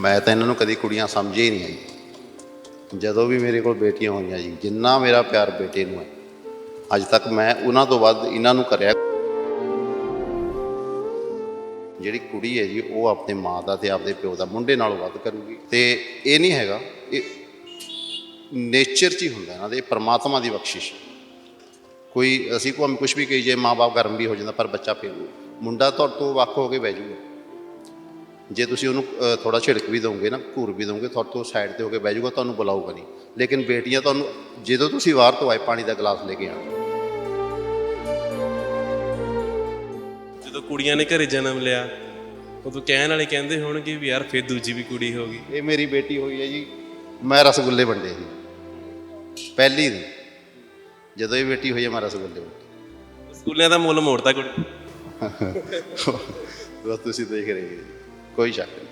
ਮੈਂ ਤਾਂ ਇਹਨਾਂ ਨੂੰ ਕਦੀ ਕੁੜੀਆਂ ਸਮਝੇ ਹੀ ਨਹੀਂ ਆਈ। ਜਦੋਂ ਵੀ ਮੇਰੇ ਕੋਲ ਬੇਟੀਆਂ ਹੋਈਆਂ ਜੀ, ਜਿੰਨਾ ਮੇਰਾ ਪਿਆਰ ਬੇਟੇ ਨੂੰ ਹੈ, ਅੱਜ ਤੱਕ ਮੈਂ ਉਹਨਾਂ ਤੋਂ ਵੱਧ ਇਹਨਾਂ ਨੂੰ ਕਰਿਆ। ਜਿਹੜੀ ਕੁੜੀ ਹੈ ਜੀ, ਉਹ ਆਪਣੇ ਮਾਂ ਦਾ ਤੇ ਆਪਣੇ ਪਿਓ ਦਾ ਮੁੰਡੇ ਨਾਲੋਂ ਵੱਧ ਕਰੂਗੀ। ਤੇ ਇਹ ਨਹੀਂ ਹੈਗਾ, ਇਹ ਨੇਚਰ 'ਚ ਹੀ ਹੁੰਦਾ ਇਹਨਾਂ ਦੇ ਪਰਮਾਤਮਾ ਦੀ ਬਖਸ਼ਿਸ਼ ਕੋਈ, ਅਸੀਂ ਕੋਈ ਕੁਝ ਵੀ ਕਹੀ ਜੇ ਮਾਂ-ਬਾਪ ਗਰਮ ਵੀ ਹੋ ਜਾਂਦਾ, ਪਰ ਬੱਚਾ ਫਿਰ ਮੁੰਡਾ ਤੁਹਾਡੇ ਤੋਂ ਵੱਖ ਹੋ ਕੇ ਬਹਿ ਜਾਊਗਾ ਜੇ ਤੁਸੀਂ ਉਹਨੂੰ ਥੋੜਾ ਝਿੜਕ ਵੀ ਦੋਗੇ ਨਾ ਘੂਰ ਵੀ ਦੋਗੇ ਤੁਹਾਡੇ ਤੋਂ ਸਾਈਡ ਤੇ ਹੋ ਕੇ ਬਹਿ ਜਾਊਗਾ ਤੁਹਾਨੂੰ ਬੁਲਾਊਗਾ ਨਹੀਂ। ਲੇਕਿਨ ਬੇਟੀਆਂ ਤੁਹਾਨੂੰ ਜਦੋਂ ਤੁਸੀਂ ਬਾਹਰ ਤੋਂ ਆਏ ਪਾਣੀ ਦਾ ਗਲਾਸ ਲੈ ਕੇ ਆਣਾ ਜਦੋਂ ਕੁੜੀਆਂ ਨੇ ਘਰੇ ਜਨਮ ਲਿਆ ਉਦੋਂ ਕਹਿਣ ਵਾਲੇ ਕਹਿੰਦੇ ਹੋਣਗੇ ਵੀ ਯਾਰ ਫੇਰ ਦੂਜੀ ਵੀ ਕੁੜੀ ਹੋ ਗਈ। ਇਹ ਮੇਰੀ ਬੇਟੀ ਹੋਈ ਹੈ ਜੀ ਮੈਂ ਰਸਗੁੱਲੇ ਵੰਡੇ ਸੀ। ਪਹਿਲੀ ਦੀ ਜਦੋਂ ਇਹ ਬੇਟੀ ਹੋਈ ਹੈ ਮੈਂ ਰਸਗੁੱਲੇ ਵੰਡੇ। ਸਕੂਲਿਆਂ ਦਾ ਮੁੱਲ ਮੋੜਤਾ ਕੁੜੀ। ਬਸ ਤੁਸੀਂ ਦੇਖ ਰਹੇ ਹੋ। ਕੋਈ ਸ਼ੱਕ ਨਹੀਂ।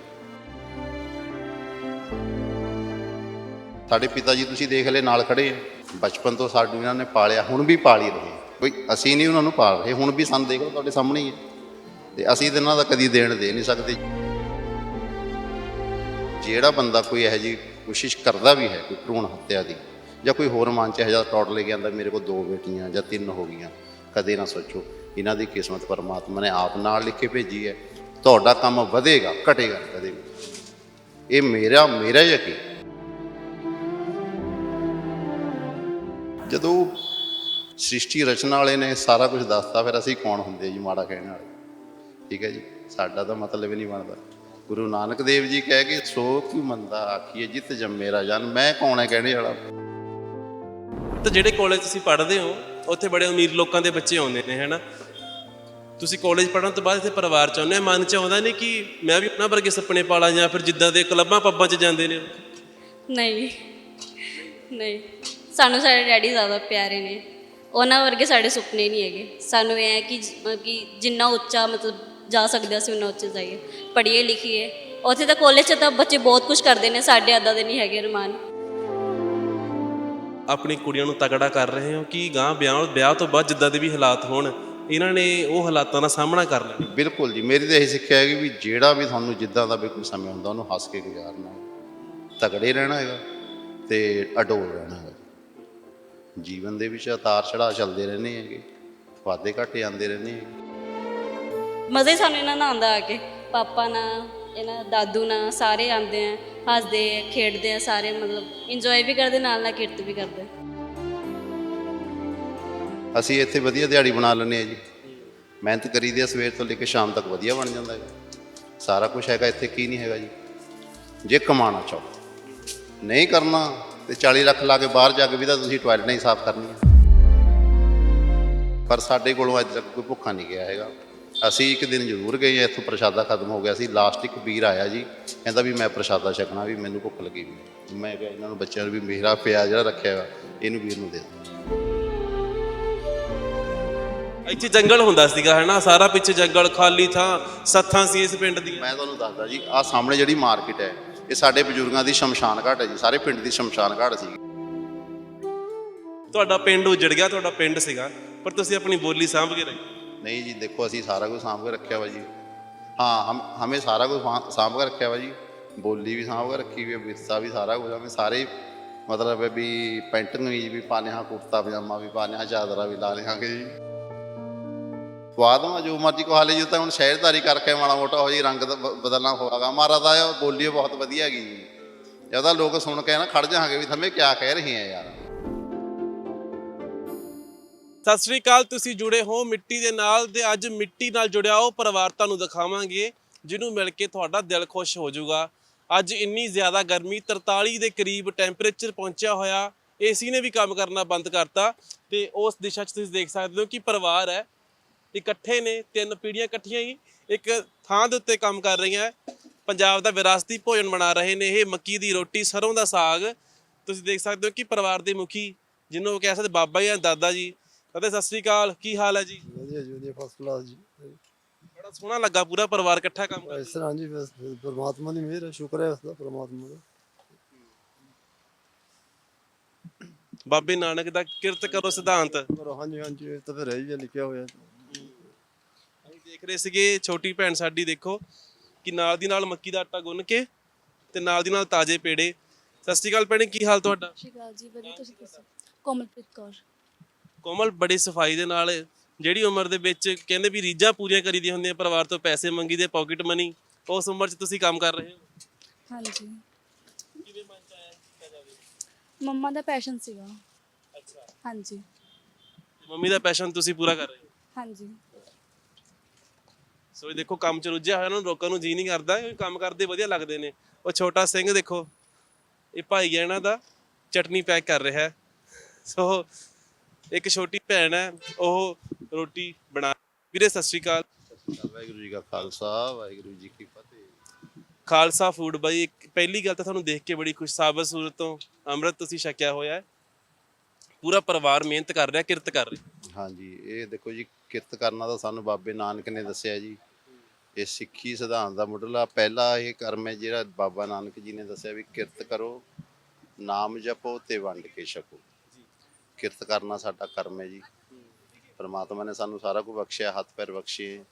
ਸਾਡੇ ਪਿਤਾ ਜੀ ਤੁਸੀਂ ਦੇਖ ਲੈ ਨਾਲ ਖੜੇ ਆ। ਬਚਪਨ ਤੋਂ ਸਾਨੂੰ ਇਹਨਾਂ ਨੇ ਪਾਲਿਆ, ਹੁਣ ਵੀ ਪਾਲ ਹੀ ਰਹੇ ਕੋਈ ਅਸੀਂ ਨਹੀਂ ਉਹਨਾਂ ਨੂੰ ਪਾਲ ਰਹੇ, ਹੁਣ ਵੀ ਸਾਨੂੰ ਦੇਖ ਲਓ ਤੁਹਾਡੇ ਸਾਹਮਣੇ ਹੀ ਹੈ ਤੇ ਅਸੀਂ ਤਾਂ ਇਹਨਾਂ ਦਾ ਕਦੀ ਦੇਣ ਦੇ ਨਹੀਂ ਸਕਦੇ। ਜਿਹੜਾ ਬੰਦਾ ਕੋਈ ਇਹੋ ਜਿਹੀ ਕੋਸ਼ਿਸ਼ ਕਰਦਾ ਵੀ ਹੈ, ਕੋਈ ਭਰੂਣ ਹੱਤਿਆ ਦੀ, ਜਾਂ ਕੋਈ ਹੋਰ ਮਨ ਚ ਇਹੋ ਜਿਹਾ ਟੌਟ ਲੈ ਕੇ ਆਂਦਾ, ਮੇਰੇ ਕੋਲ ਦੋ ਬੇਟੀਆਂ ਜਾਂ ਤਿੰਨ ਹੋ ਗਈਆਂ, ਕਦੇ ਨਾ ਸੋਚੋ, ਇਹਨਾਂ ਦੀ ਕਿਸਮਤ ਪਰਮਾਤਮਾ ਨੇ ਆਪ ਨਾਲ ਲਿਖ ਕੇ ਭੇਜੀ ਹੈ। ਤੁਹਾਡਾ ਕੰਮ ਵਧੇਗਾ, ਘਟੇਗਾ ਕਦੇ ਵੀ ਇਹ ਮੇਰਾ ਮੇਰਾ ਯਕੀਨ। ਜਦੋਂ ਸ੍ਰਿਸ਼ਟੀ ਰਚਨਾ ਵਾਲੇ ਨੇ ਸਾਰਾ ਕੁਝ ਦੱਸਤਾ, ਫਿਰ ਅਸੀਂ ਕੌਣ ਹੁੰਦੇ ਜੀ ਮਾੜਾ ਕਹਿਣ ਵਾਲੇ? ਠੀਕ ਹੈ ਜੀ? ਸਾਡਾ ਤਾਂ ਮਤਲਬ ਹੀ ਨਹੀਂ ਬਣਦਾ। ਗੁਰੂ ਨਾਨਕ ਦੇਵ ਜੀ ਕਹਿ ਕੇ ਸੋ ਕਿਉ ਮੰਦਾ ਆਖੀਏ ਜਿਤ ਜੰਮੇ ਰਾਜਨ ਮੈਂ ਕੌਣ ਹੈ ਕਹਿਣੇ ਵਾਲਾ? ਤਾਂ ਜਿਹੜੇ ਕਾਲਜ ਤੁਸੀਂ ਪੜ੍ਹਦੇ ਹੋ, ਉੱਥੇ ਬੜੇ ਅਮੀਰ ਲੋਕਾਂ ਦੇ ਬੱਚੇ ਆਉਂਦੇ ਨੇ, ਹੈਨਾ? ਤੁਸੀਂ ਕਾਲਜ ਪੜ੍ਹਨ ਤੋਂ ਬਾਅਦ ਇੱਥੇ ਪਰਿਵਾਰ ਚ ਆਉਂਦੇ ਮਨ ਚ ਆਉਂਦਾ ਨਹੀਂ ਕਿ ਮੈਂ ਵੀ ਉਹਨਾਂ ਵਰਗੇ ਸੁਪਨੇ ਪਾਲਾਂ ਜਾਂ ਫਿਰ ਜਿੱਦਾਂ ਦੇ ਕਲੱਬਾਂ ਪੱਬਾਂ ਚ ਜਾਂਦੇ ਨੇ ਨਹੀਂ ਨਹੀਂ। ਸਾਨੂੰ ਸਾਡੇ ਡੈਡੀ ਜ਼ਿਆਦਾ ਪਿਆਰੇ ਨੇ। ਉਹਨਾਂ ਵਰਗੇ ਸਾਡੇ ਸੁਪਨੇ ਨਹੀਂ ਹੈਗੇ। ਸਾਨੂੰ ਇਹ ਹੈ ਕਿ ਕਿ ਜਿੰਨਾ ਉੱਚਾ ਮਤਲਬ ਜਾ ਸਕਦੇ ਅਸੀਂ ਉਨਾ ਉੱਚੇ ਜਾਈਏ। ਪੜ੍ਹੀਏ ਲਿਖੀਏ। ਉੱਥੇ ਤਾਂ ਕਾਲਜ 'ਚ ਤਾਂ ਬੱਚੇ ਬਹੁਤ ਕੁਝ ਕਰਦੇ ਨੇ ਸਾਡੇ ਅੱਦਾ ਦੇ ਨਹੀਂ ਹੈਗੇ ਰਮਾਨ ਆਪਣੀ ਕੁੜੀਆਂ ਨੂੰ ਤਗੜਾ ਕਰ ਰਹੇ ਹੋ ਕਿ ਗਾਂ ਵਿਆਹ ਵਿਆਹ ਤੋਂ ਬਾਅਦ ਜਿੱਦਾਂ ਦੇ ਵੀ ਹਾਲਾਤ ਹੋਣ ਇਹਨਾਂ ਨੇ ਉਹ ਹਾਲਾਤਾਂ ਦਾ ਸਾਹਮਣਾ ਕਰ ਲੈਣਾ ਬਿਲਕੁਲ ਜੀ। ਮੇਰੀ ਤਾਂ ਇਹ ਸਿੱਖਿਆ ਹੈ ਕਿ ਵੀ ਜਿਹੜਾ ਵੀ ਤੁਹਾਨੂੰ ਜਿੱਦਾਂ ਦਾ ਵੀ ਕੋਈ ਸਮੇਂ ਹੁੰਦਾ ਉਹਨੂੰ ਹੱਸ ਕੇ ਗੁਜ਼ਾਰਨਾ। ਤਗੜੇ ਰਹਿਣਾ ਹੈਗਾ ਤੇ ਅਡੋਲ ਰਹਿਣਾ ਹੈਗਾ। ਜੀਵਨ ਦੇ ਵਿੱਚ ਉਤਾਰ ਚੜਾਅ ਚੱਲਦੇ ਰਹਿੰਦੇ ਹੈਗੇ। ਵਾਧੇ ਘਾਟੇ ਆਉਂਦੇ ਰਹਿੰਦੇ ਹੈਗੇ। ਮਜ਼ੇ ਸਾਨੂੰ ਇਹਨਾਂ ਨਾਲ ਆਉਂਦਾ ਆ ਕੇ। ਪਾਪਾ ਨਾਲ ਇਹਨਾਂ ਦਾਦੂ ਨਾਲ ਸਾਰੇ ਆਉਂਦੇ ਆ ਹੱਸਦੇ ਆ ਖੇਡਦੇ ਆ ਸਾਰੇ ਮਤਲਬ ਇੰਜੋਏ ਵੀ ਕਰਦੇ ਨਾਲ ਨਾਲ ਕਿਰਤ ਵੀ ਕਰਦੇ ਅਸੀਂ ਇੱਥੇ ਵਧੀਆ ਦਿਹਾੜੀ ਬਣਾ ਲੈਂਦੇ ਆ ਜੀ। ਮਿਹਨਤ ਕਰੀਦੀ ਆ, ਸਵੇਰ ਤੋਂ ਲੈ ਕੇ ਸ਼ਾਮ ਤੱਕ ਵਧੀਆ ਬਣ ਜਾਂਦਾ ਹੈ ਸਾਰਾ ਕੁਝ ਹੈਗਾ, ਇੱਥੇ ਕੀ ਨਹੀਂ ਹੈਗਾ ਜੀ। ਜੇ ਕਮਾਣਾ ਚਾਹੋ। ਨਹੀਂ ਕਰਨਾ ਤੇ 40 ਲੱਖ ਲਾ ਕੇ ਬਾਹਰ ਜਾ ਕੇ ਵੀ ਤਾਂ ਤੁਸੀਂ ਟਾਇਲਟ ਹੀ ਸਾਫ਼ ਕਰਨੀਆਂ। ਪਰ ਸਾਡੇ ਕੋਲੋਂ ਅੱਜ ਤੱਕ ਕੋਈ ਭੁੱਖਾ ਨਹੀਂ ਗਿਆ ਹੈਗਾ। ਅਸੀਂ ਇੱਕ ਦਿਨ ਜ਼ਰੂਰ ਗਏ ਇੱਥੋਂ ਪ੍ਰਸ਼ਾਦਾ ਖਤਮ ਹੋ ਗਿਆ ਸੀ। ਲਾਸਟ ਇੱਕ ਵੀਰ ਆਇਆ ਜੀ। ਕਹਿੰਦਾ ਵੀ ਮੈਂ ਪ੍ਰਸ਼ਾਦਾ ਛਕਣਾ ਵੀ, ਮੈਨੂੰ ਭੁੱਖ ਲੱਗੀ ਵੀ। ਮੈਂ ਕਿਹਾ ਇਹਨਾਂ ਨੂੰ ਬੱਚਿਆਂ ਨੂੰ ਵੀ ਮੇਰਾ ਪਿਆ ਜਿਹੜਾ ਰੱਖਿਆ ਵਾ ਇਹਨੂੰ ਵੀਰ ਨੂੰ ਦੇ ਦਿਓ। ਇੱਥੇ ਜੰਗਲ ਹੁੰਦਾ ਸੀਗਾ ਹੈਨਾ? ਸਾਰਾ ਪਿੱਛੇ ਜੰਗਲ ਖਾਲੀ ਥਾਂ ਸੱਥਾਂ ਸੀ ਇਸ ਪਿੰਡ ਦੀਆਂ। ਮੈਂ ਤੁਹਾਨੂੰ ਦੱਸਦਾ ਜੀ ਆਹ ਸਾਹਮਣੇ ਜਿਹੜੀ ਮਾਰਕੀਟ ਹੈ ਇਹ ਸਾਡੇ ਬਜ਼ੁਰਗਾਂ ਦੀ ਸ਼ਮਸ਼ਾਨ ਘਾਟ ਹੈ ਜੀ ਸਾਰੇ ਪਿੰਡ ਦੀ ਸ਼ਮਸ਼ਾਨ ਘਾਟ ਸੀ। ਤੁਹਾਡਾ ਪਿੰਡ ਉਜੜ ਗਿਆ ਤੁਹਾਡਾ ਪਿੰਡ ਸੀਗਾ ਪਰ ਤੁਸੀਂ ਆਪਣੀ ਬੋਲੀ ਸਾਂਭ ਕੇ ਰੱਖੀ। ਨਹੀਂ ਜੀ ਦੇਖੋ ਅਸੀਂ ਸਾਰਾ ਕੁਝ ਸਾਂਭ ਕੇ ਰੱਖਿਆ ਵਾ ਜੀ। ਹਾਂ ਹਮ ਹਮੇ ਸਾਰਾ ਕੁਝ ਸਾਂਭ ਕੇ ਰੱਖਿਆ ਵਾ ਜੀ। ਬੋਲੀ ਵੀ ਸਾਂਭ ਕੇ ਰੱਖੀ ਹੈ ਵਿਰਸਾ ਵੀ ਸਾਰਾ ਕੁਝ ਹਮੇ ਸਾਰੇ ਮਤਲਬ ਹੈ ਵੀ ਪੈਂਟ ਕਮੀਜ਼ ਵੀ ਪਾਣੇ ਹਾਂ ਕੁੜਤਾ ਪਜਾਮਾ ਵੀ ਪਾਣੇ ਹਾਂ ਚਾਦਰਾ ਵੀ ਲਾ ਲਿਆਂਗੇ ਜੀ। ਸਵਾਦ ਮਾ ਜੋ ਮਰਜ਼ੀ ਕੋ ਹਾਲੇ ਜੀ ਤਾਂ ਹੁਣ ਸ਼ਹਿਰਦਾਰੀ ਕਰਕੇ ਮਾੜਾ ਮੋਟਾ ਹੋ ਜੀ ਰੰਗ ਬਦਲਣਾ ਹੋਗਾ ਮਾਰਾ ਦਾ ਬੋਲੀ ਬਹੁਤ ਵਧੀਆ ਹੈਗੀ ਜੀ। ਜਦੋਂ ਲੋਕ ਸੁਣ ਕੇ ਨਾ ਖੜ ਜਾਣਗੇ ਵੀ ਥੰਮੇ ਕਿਆ ਕਹਿ ਰਹੀ ਹੈ ਯਾਰ। ਸਤਿ ਸ੍ਰੀ ਅਕਾਲ, ਤੁਸੀਂ ਜੁੜੇ ਹੋ ਮਿੱਟੀ ਦੇ ਨਾਲ ਤੇ ਅੱਜ ਮਿੱਟੀ ਨਾਲ ਜੁੜਿਆ ਉਹ ਪਰਿਵਾਰ ਤੁਹਾਨੂੰ ਦਿਖਾਵਾਂਗੇ, ਜਿਹਨੂੰ ਮਿਲ ਕੇ ਤੁਹਾਡਾ ਦਿਲ ਖੁਸ਼ ਹੋ ਜਾਊਗਾ। ਅੱਜ ਇੰਨੀ ਜ਼ਿਆਦਾ ਗਰਮੀ 43 ਦੇ ਕਰੀਬ ਟੈਂਪਰੇਚਰ ਪਹੁੰਚਿਆ ਹੋਇਆ ਏਸੀ ਨੇ ਵੀ ਕੰਮ ਕਰਨਾ ਬੰਦ ਕਰਤਾ ਤੇ ਉਸ ਦਿਸ਼ਾ 'ਚ ਤੁਸੀਂ ਦੇਖ ਸਕਦੇ ਹੋ ਕਿ ਪਰਿਵਾਰ ਹੈ। ਇਕੱਠੇ ਨੇ ਤਿੰਨ ਪੀੜ੍ਹੀਆਂ ਇਕੱਠੀਆਂ ਹੀ ਇੱਕ ਥਾਂ ਦੇ ਉੱਤੇ ਕੰਮ ਕਰ ਰਹੀਆਂ। ਪੰਜਾਬ ਦਾ ਵਿਰਾਸਤੀ ਭੋਜਨ ਬਣਾ ਰਹੇ ਨੇ ਇਹ ਮੱਕੀ ਦੀ ਰੋਟੀ ਸਰੋਂ ਦਾ ਸਾਗ। ਤੁਸੀਂ ਦੇਖ ਸਕਦੇ ਹੋ ਕਿ ਪਰਿਵਾਰ ਦੇ ਮੁਖੀ ਜਿਹਨੂੰ ਕਹਿ ਸਕਦੇ ਬਾਬਾ ਜਾਂ ਦਾਦਾ ਜੀ। ਅਤੇ ਸਤਿ ਸ੍ਰੀ ਅਕਾਲ ਕੀ ਹਾਲ ਹੈ ਜੀ? ਵਧੀਆ ਜੀ ਵਧੀਆ ਫਸਟ ਕਲਾਸ ਜੀ। ਬੜਾ ਸੋਹਣਾ ਲੱਗਾ ਪੂਰਾ ਪਰਿਵਾਰ ਇਕੱਠਾ ਕੰਮ ਕਰ ਇਸ ਤਰ੍ਹਾਂ ਜੀ ਬਸ ਪਰਮਾਤਮਾ ਦੀ ਮਿਹਰ ਹੈ ਸ਼ੁਕਰ ਹੈ ਉਸ ਦਾ ਪਰਮਾਤਮਾ ਦਾ। ਬਾਬੇ ਨਾਨਕ ਦਾ ਕਿਰਤ ਕਰੋ ਸਿਧਾਂਤ। ਪਰ ਹਾਂਜੀ ਹਾਂਜੀ ਇਹ ਤਾਂ ਫਿਰ ਹੈ ਹੀ ਹੈ ਲਿਖਿਆ ਹੋਇਆ। ਦੇਖ ਰਹੇ ਸੀਗੇ ਛੋਟੀ ਭੈਣ ਸਾਡੀ ਦੇਖੋ ਕਿ ਨਾਲ ਦੀ ਨਾਲ ਮੱਕੀ ਦਾ ਆਟਾ ਗੁੰਨ ਕੇ ਤੇ ਨਾਲ ਦੀ ਨਾਲ ਤਾਜ਼ੇ ਪੇੜੇ। ਸਤਿ ਸ਼੍ਰੀ ਅਕਾਲ ਭੈਣੇ ਕੀ ਹਾਲ ਤੁਹਾਡਾ? ਸਤਿ ਸ਼੍ਰੀ ਅਕਾਲ ਜੀ ਵਧੀਆ ਤੁਸੀਂ ਦੱਸੋ? ਕੋਮਲਪ੍ਰੀਤ ਕੌਰ। ਕੋਮਲ ਬੜੀ ਸਫ਼ਾਈ ਦੇ ਨਾਲ ਜਿਹੜੀ ਉਮਰ ਦੇ ਵਿੱਚ ਕਹਿੰਦੇ ਵੀ ਰੀਝਾਂ ਪੂਰੀਆਂ ਕਰੀਦੀਆਂ ਹੁੰਦੀਆਂ ਪਰਿਵਾਰ ਤੋਂ ਪੈਸੇ ਮੰਗੀਦੇ ਪਾਕਟ ਮਨੀ ਉਸ ਉਮਰ 'ਚ ਤੁਸੀਂ ਕੰਮ ਕਰ ਰਹੇ ਹੋ? ਹਾਂਜੀ। ਕਿਵੇਂ ਮਨ ਚ ਆਇਆ ਕੀਤਾ ਜਾਵੇ? ਮੰਮਾ ਦਾ ਪੈਸ਼ਨ ਸੀਗਾ। ਅੱਛਾ। ਹਾਂਜੀ। ਮੰਮੀ ਦਾ ਪੈਸ਼ਨ ਤੁਸੀਂ ਪੂਰਾ ਕਰ ਰਹੇ ਹੋ? ਹਾਂਜੀ। ਸੋ ਇਹ ਦੇਖੋ ਕੰਮ ਚ ਰੁੱਝਿਆ ਹੋਇਆ ਉਹਨਾਂ ਨੂੰ ਰੋਕਣ ਨੂੰ ਜੀ ਨਹੀਂ ਕਰਦਾ ਕਿਉਂਕਿ ਕੰਮ ਕਰਦੇ ਵਧੀਆ ਲੱਗਦੇ ਨੇ। ਉਹ ਛੋਟਾ ਸਿੰਘ ਦੇਖੋ ਇਹ ਭਾਈ ਹੈ ਇਹਨਾਂ ਦਾ ਚਟਨੀ ਪੈਕ ਕਰ ਰਿਹਾ ਹੈ। ਸੋ ਇੱਕ ਛੋਟੀ ਭੈਣ ਹੈ ਉਹ ਰੋਟੀ ਬਣਾ ਵੀਰੇ ਸਤਿ ਸ਼੍ਰੀ ਅਕਾਲ। ਵਾਹਿਗੁਰੂ ਜੀ ਕਾ ਖਾਲਸਾ ਵਾਹਿਗੁਰੂ ਜੀ ਕੀ ਫਤਿਹ। ਖਾਲਸਾ ਫੂਡ ਬਾਈ ਪਹਿਲੀ ਗੱਲ ਤਾਂ ਤੁਹਾਨੂੰ ਦੇਖ ਕੇ ਬੜੀ ਖੁਸ਼ ਸਾਬਤ ਸੂਰਤ ਤੋਂ ਅੰਮ੍ਰਿਤ ਤੁਸੀਂ ਛਕਿਆ ਹੋਇਆ ਹੈ। ਪੂਰਾ ਪਰਿਵਾਰ ਮਿਹਨਤ ਕਰ ਰਿਹਾ ਕਿਰਤ ਕਰ ਰਿਹਾ। ਹਾਂਜੀ ਇਹ ਦੇਖੋ ਜੀ ਕਿਰਤ ਕਰਨਾ ਤਾਂ ਸਾਨੂੰ ਬਾਬੇ ਨਾਨਕ ਨੇ ਦੱਸਿਆ ਜੀ। ਇਹ ਸਿੱਖੀ ਸਿਧਾਂਤ ਦਾ ਮੁੱਢਲਾ ਪਹਿਲਾ ਇਹ ਕਰਮ ਹੈ ਜਿਹੜਾ ਬਾਬਾ ਨਾਨਕ ਜੀ ਨੇ ਦੱਸਿਆ ਵੀ ਕਿਰਤ ਕਰੋ ਨਾਮ ਜਪੋ ਤੇ ਵੰਡ ਕੇ ਛਕੋ। ਕਿਰਤ ਕਰਨਾ ਸਾਡਾ ਕਰਮ ਹੈ ਜੀ। ਪਰਮਾਤਮਾ ਨੇ ਸਾਨੂੰ ਸਾਰਾ ਕੁਝ ਬਖਸ਼ਿਆ ਹੱਥ ਪੈਰ ਬਖਸ਼ੇ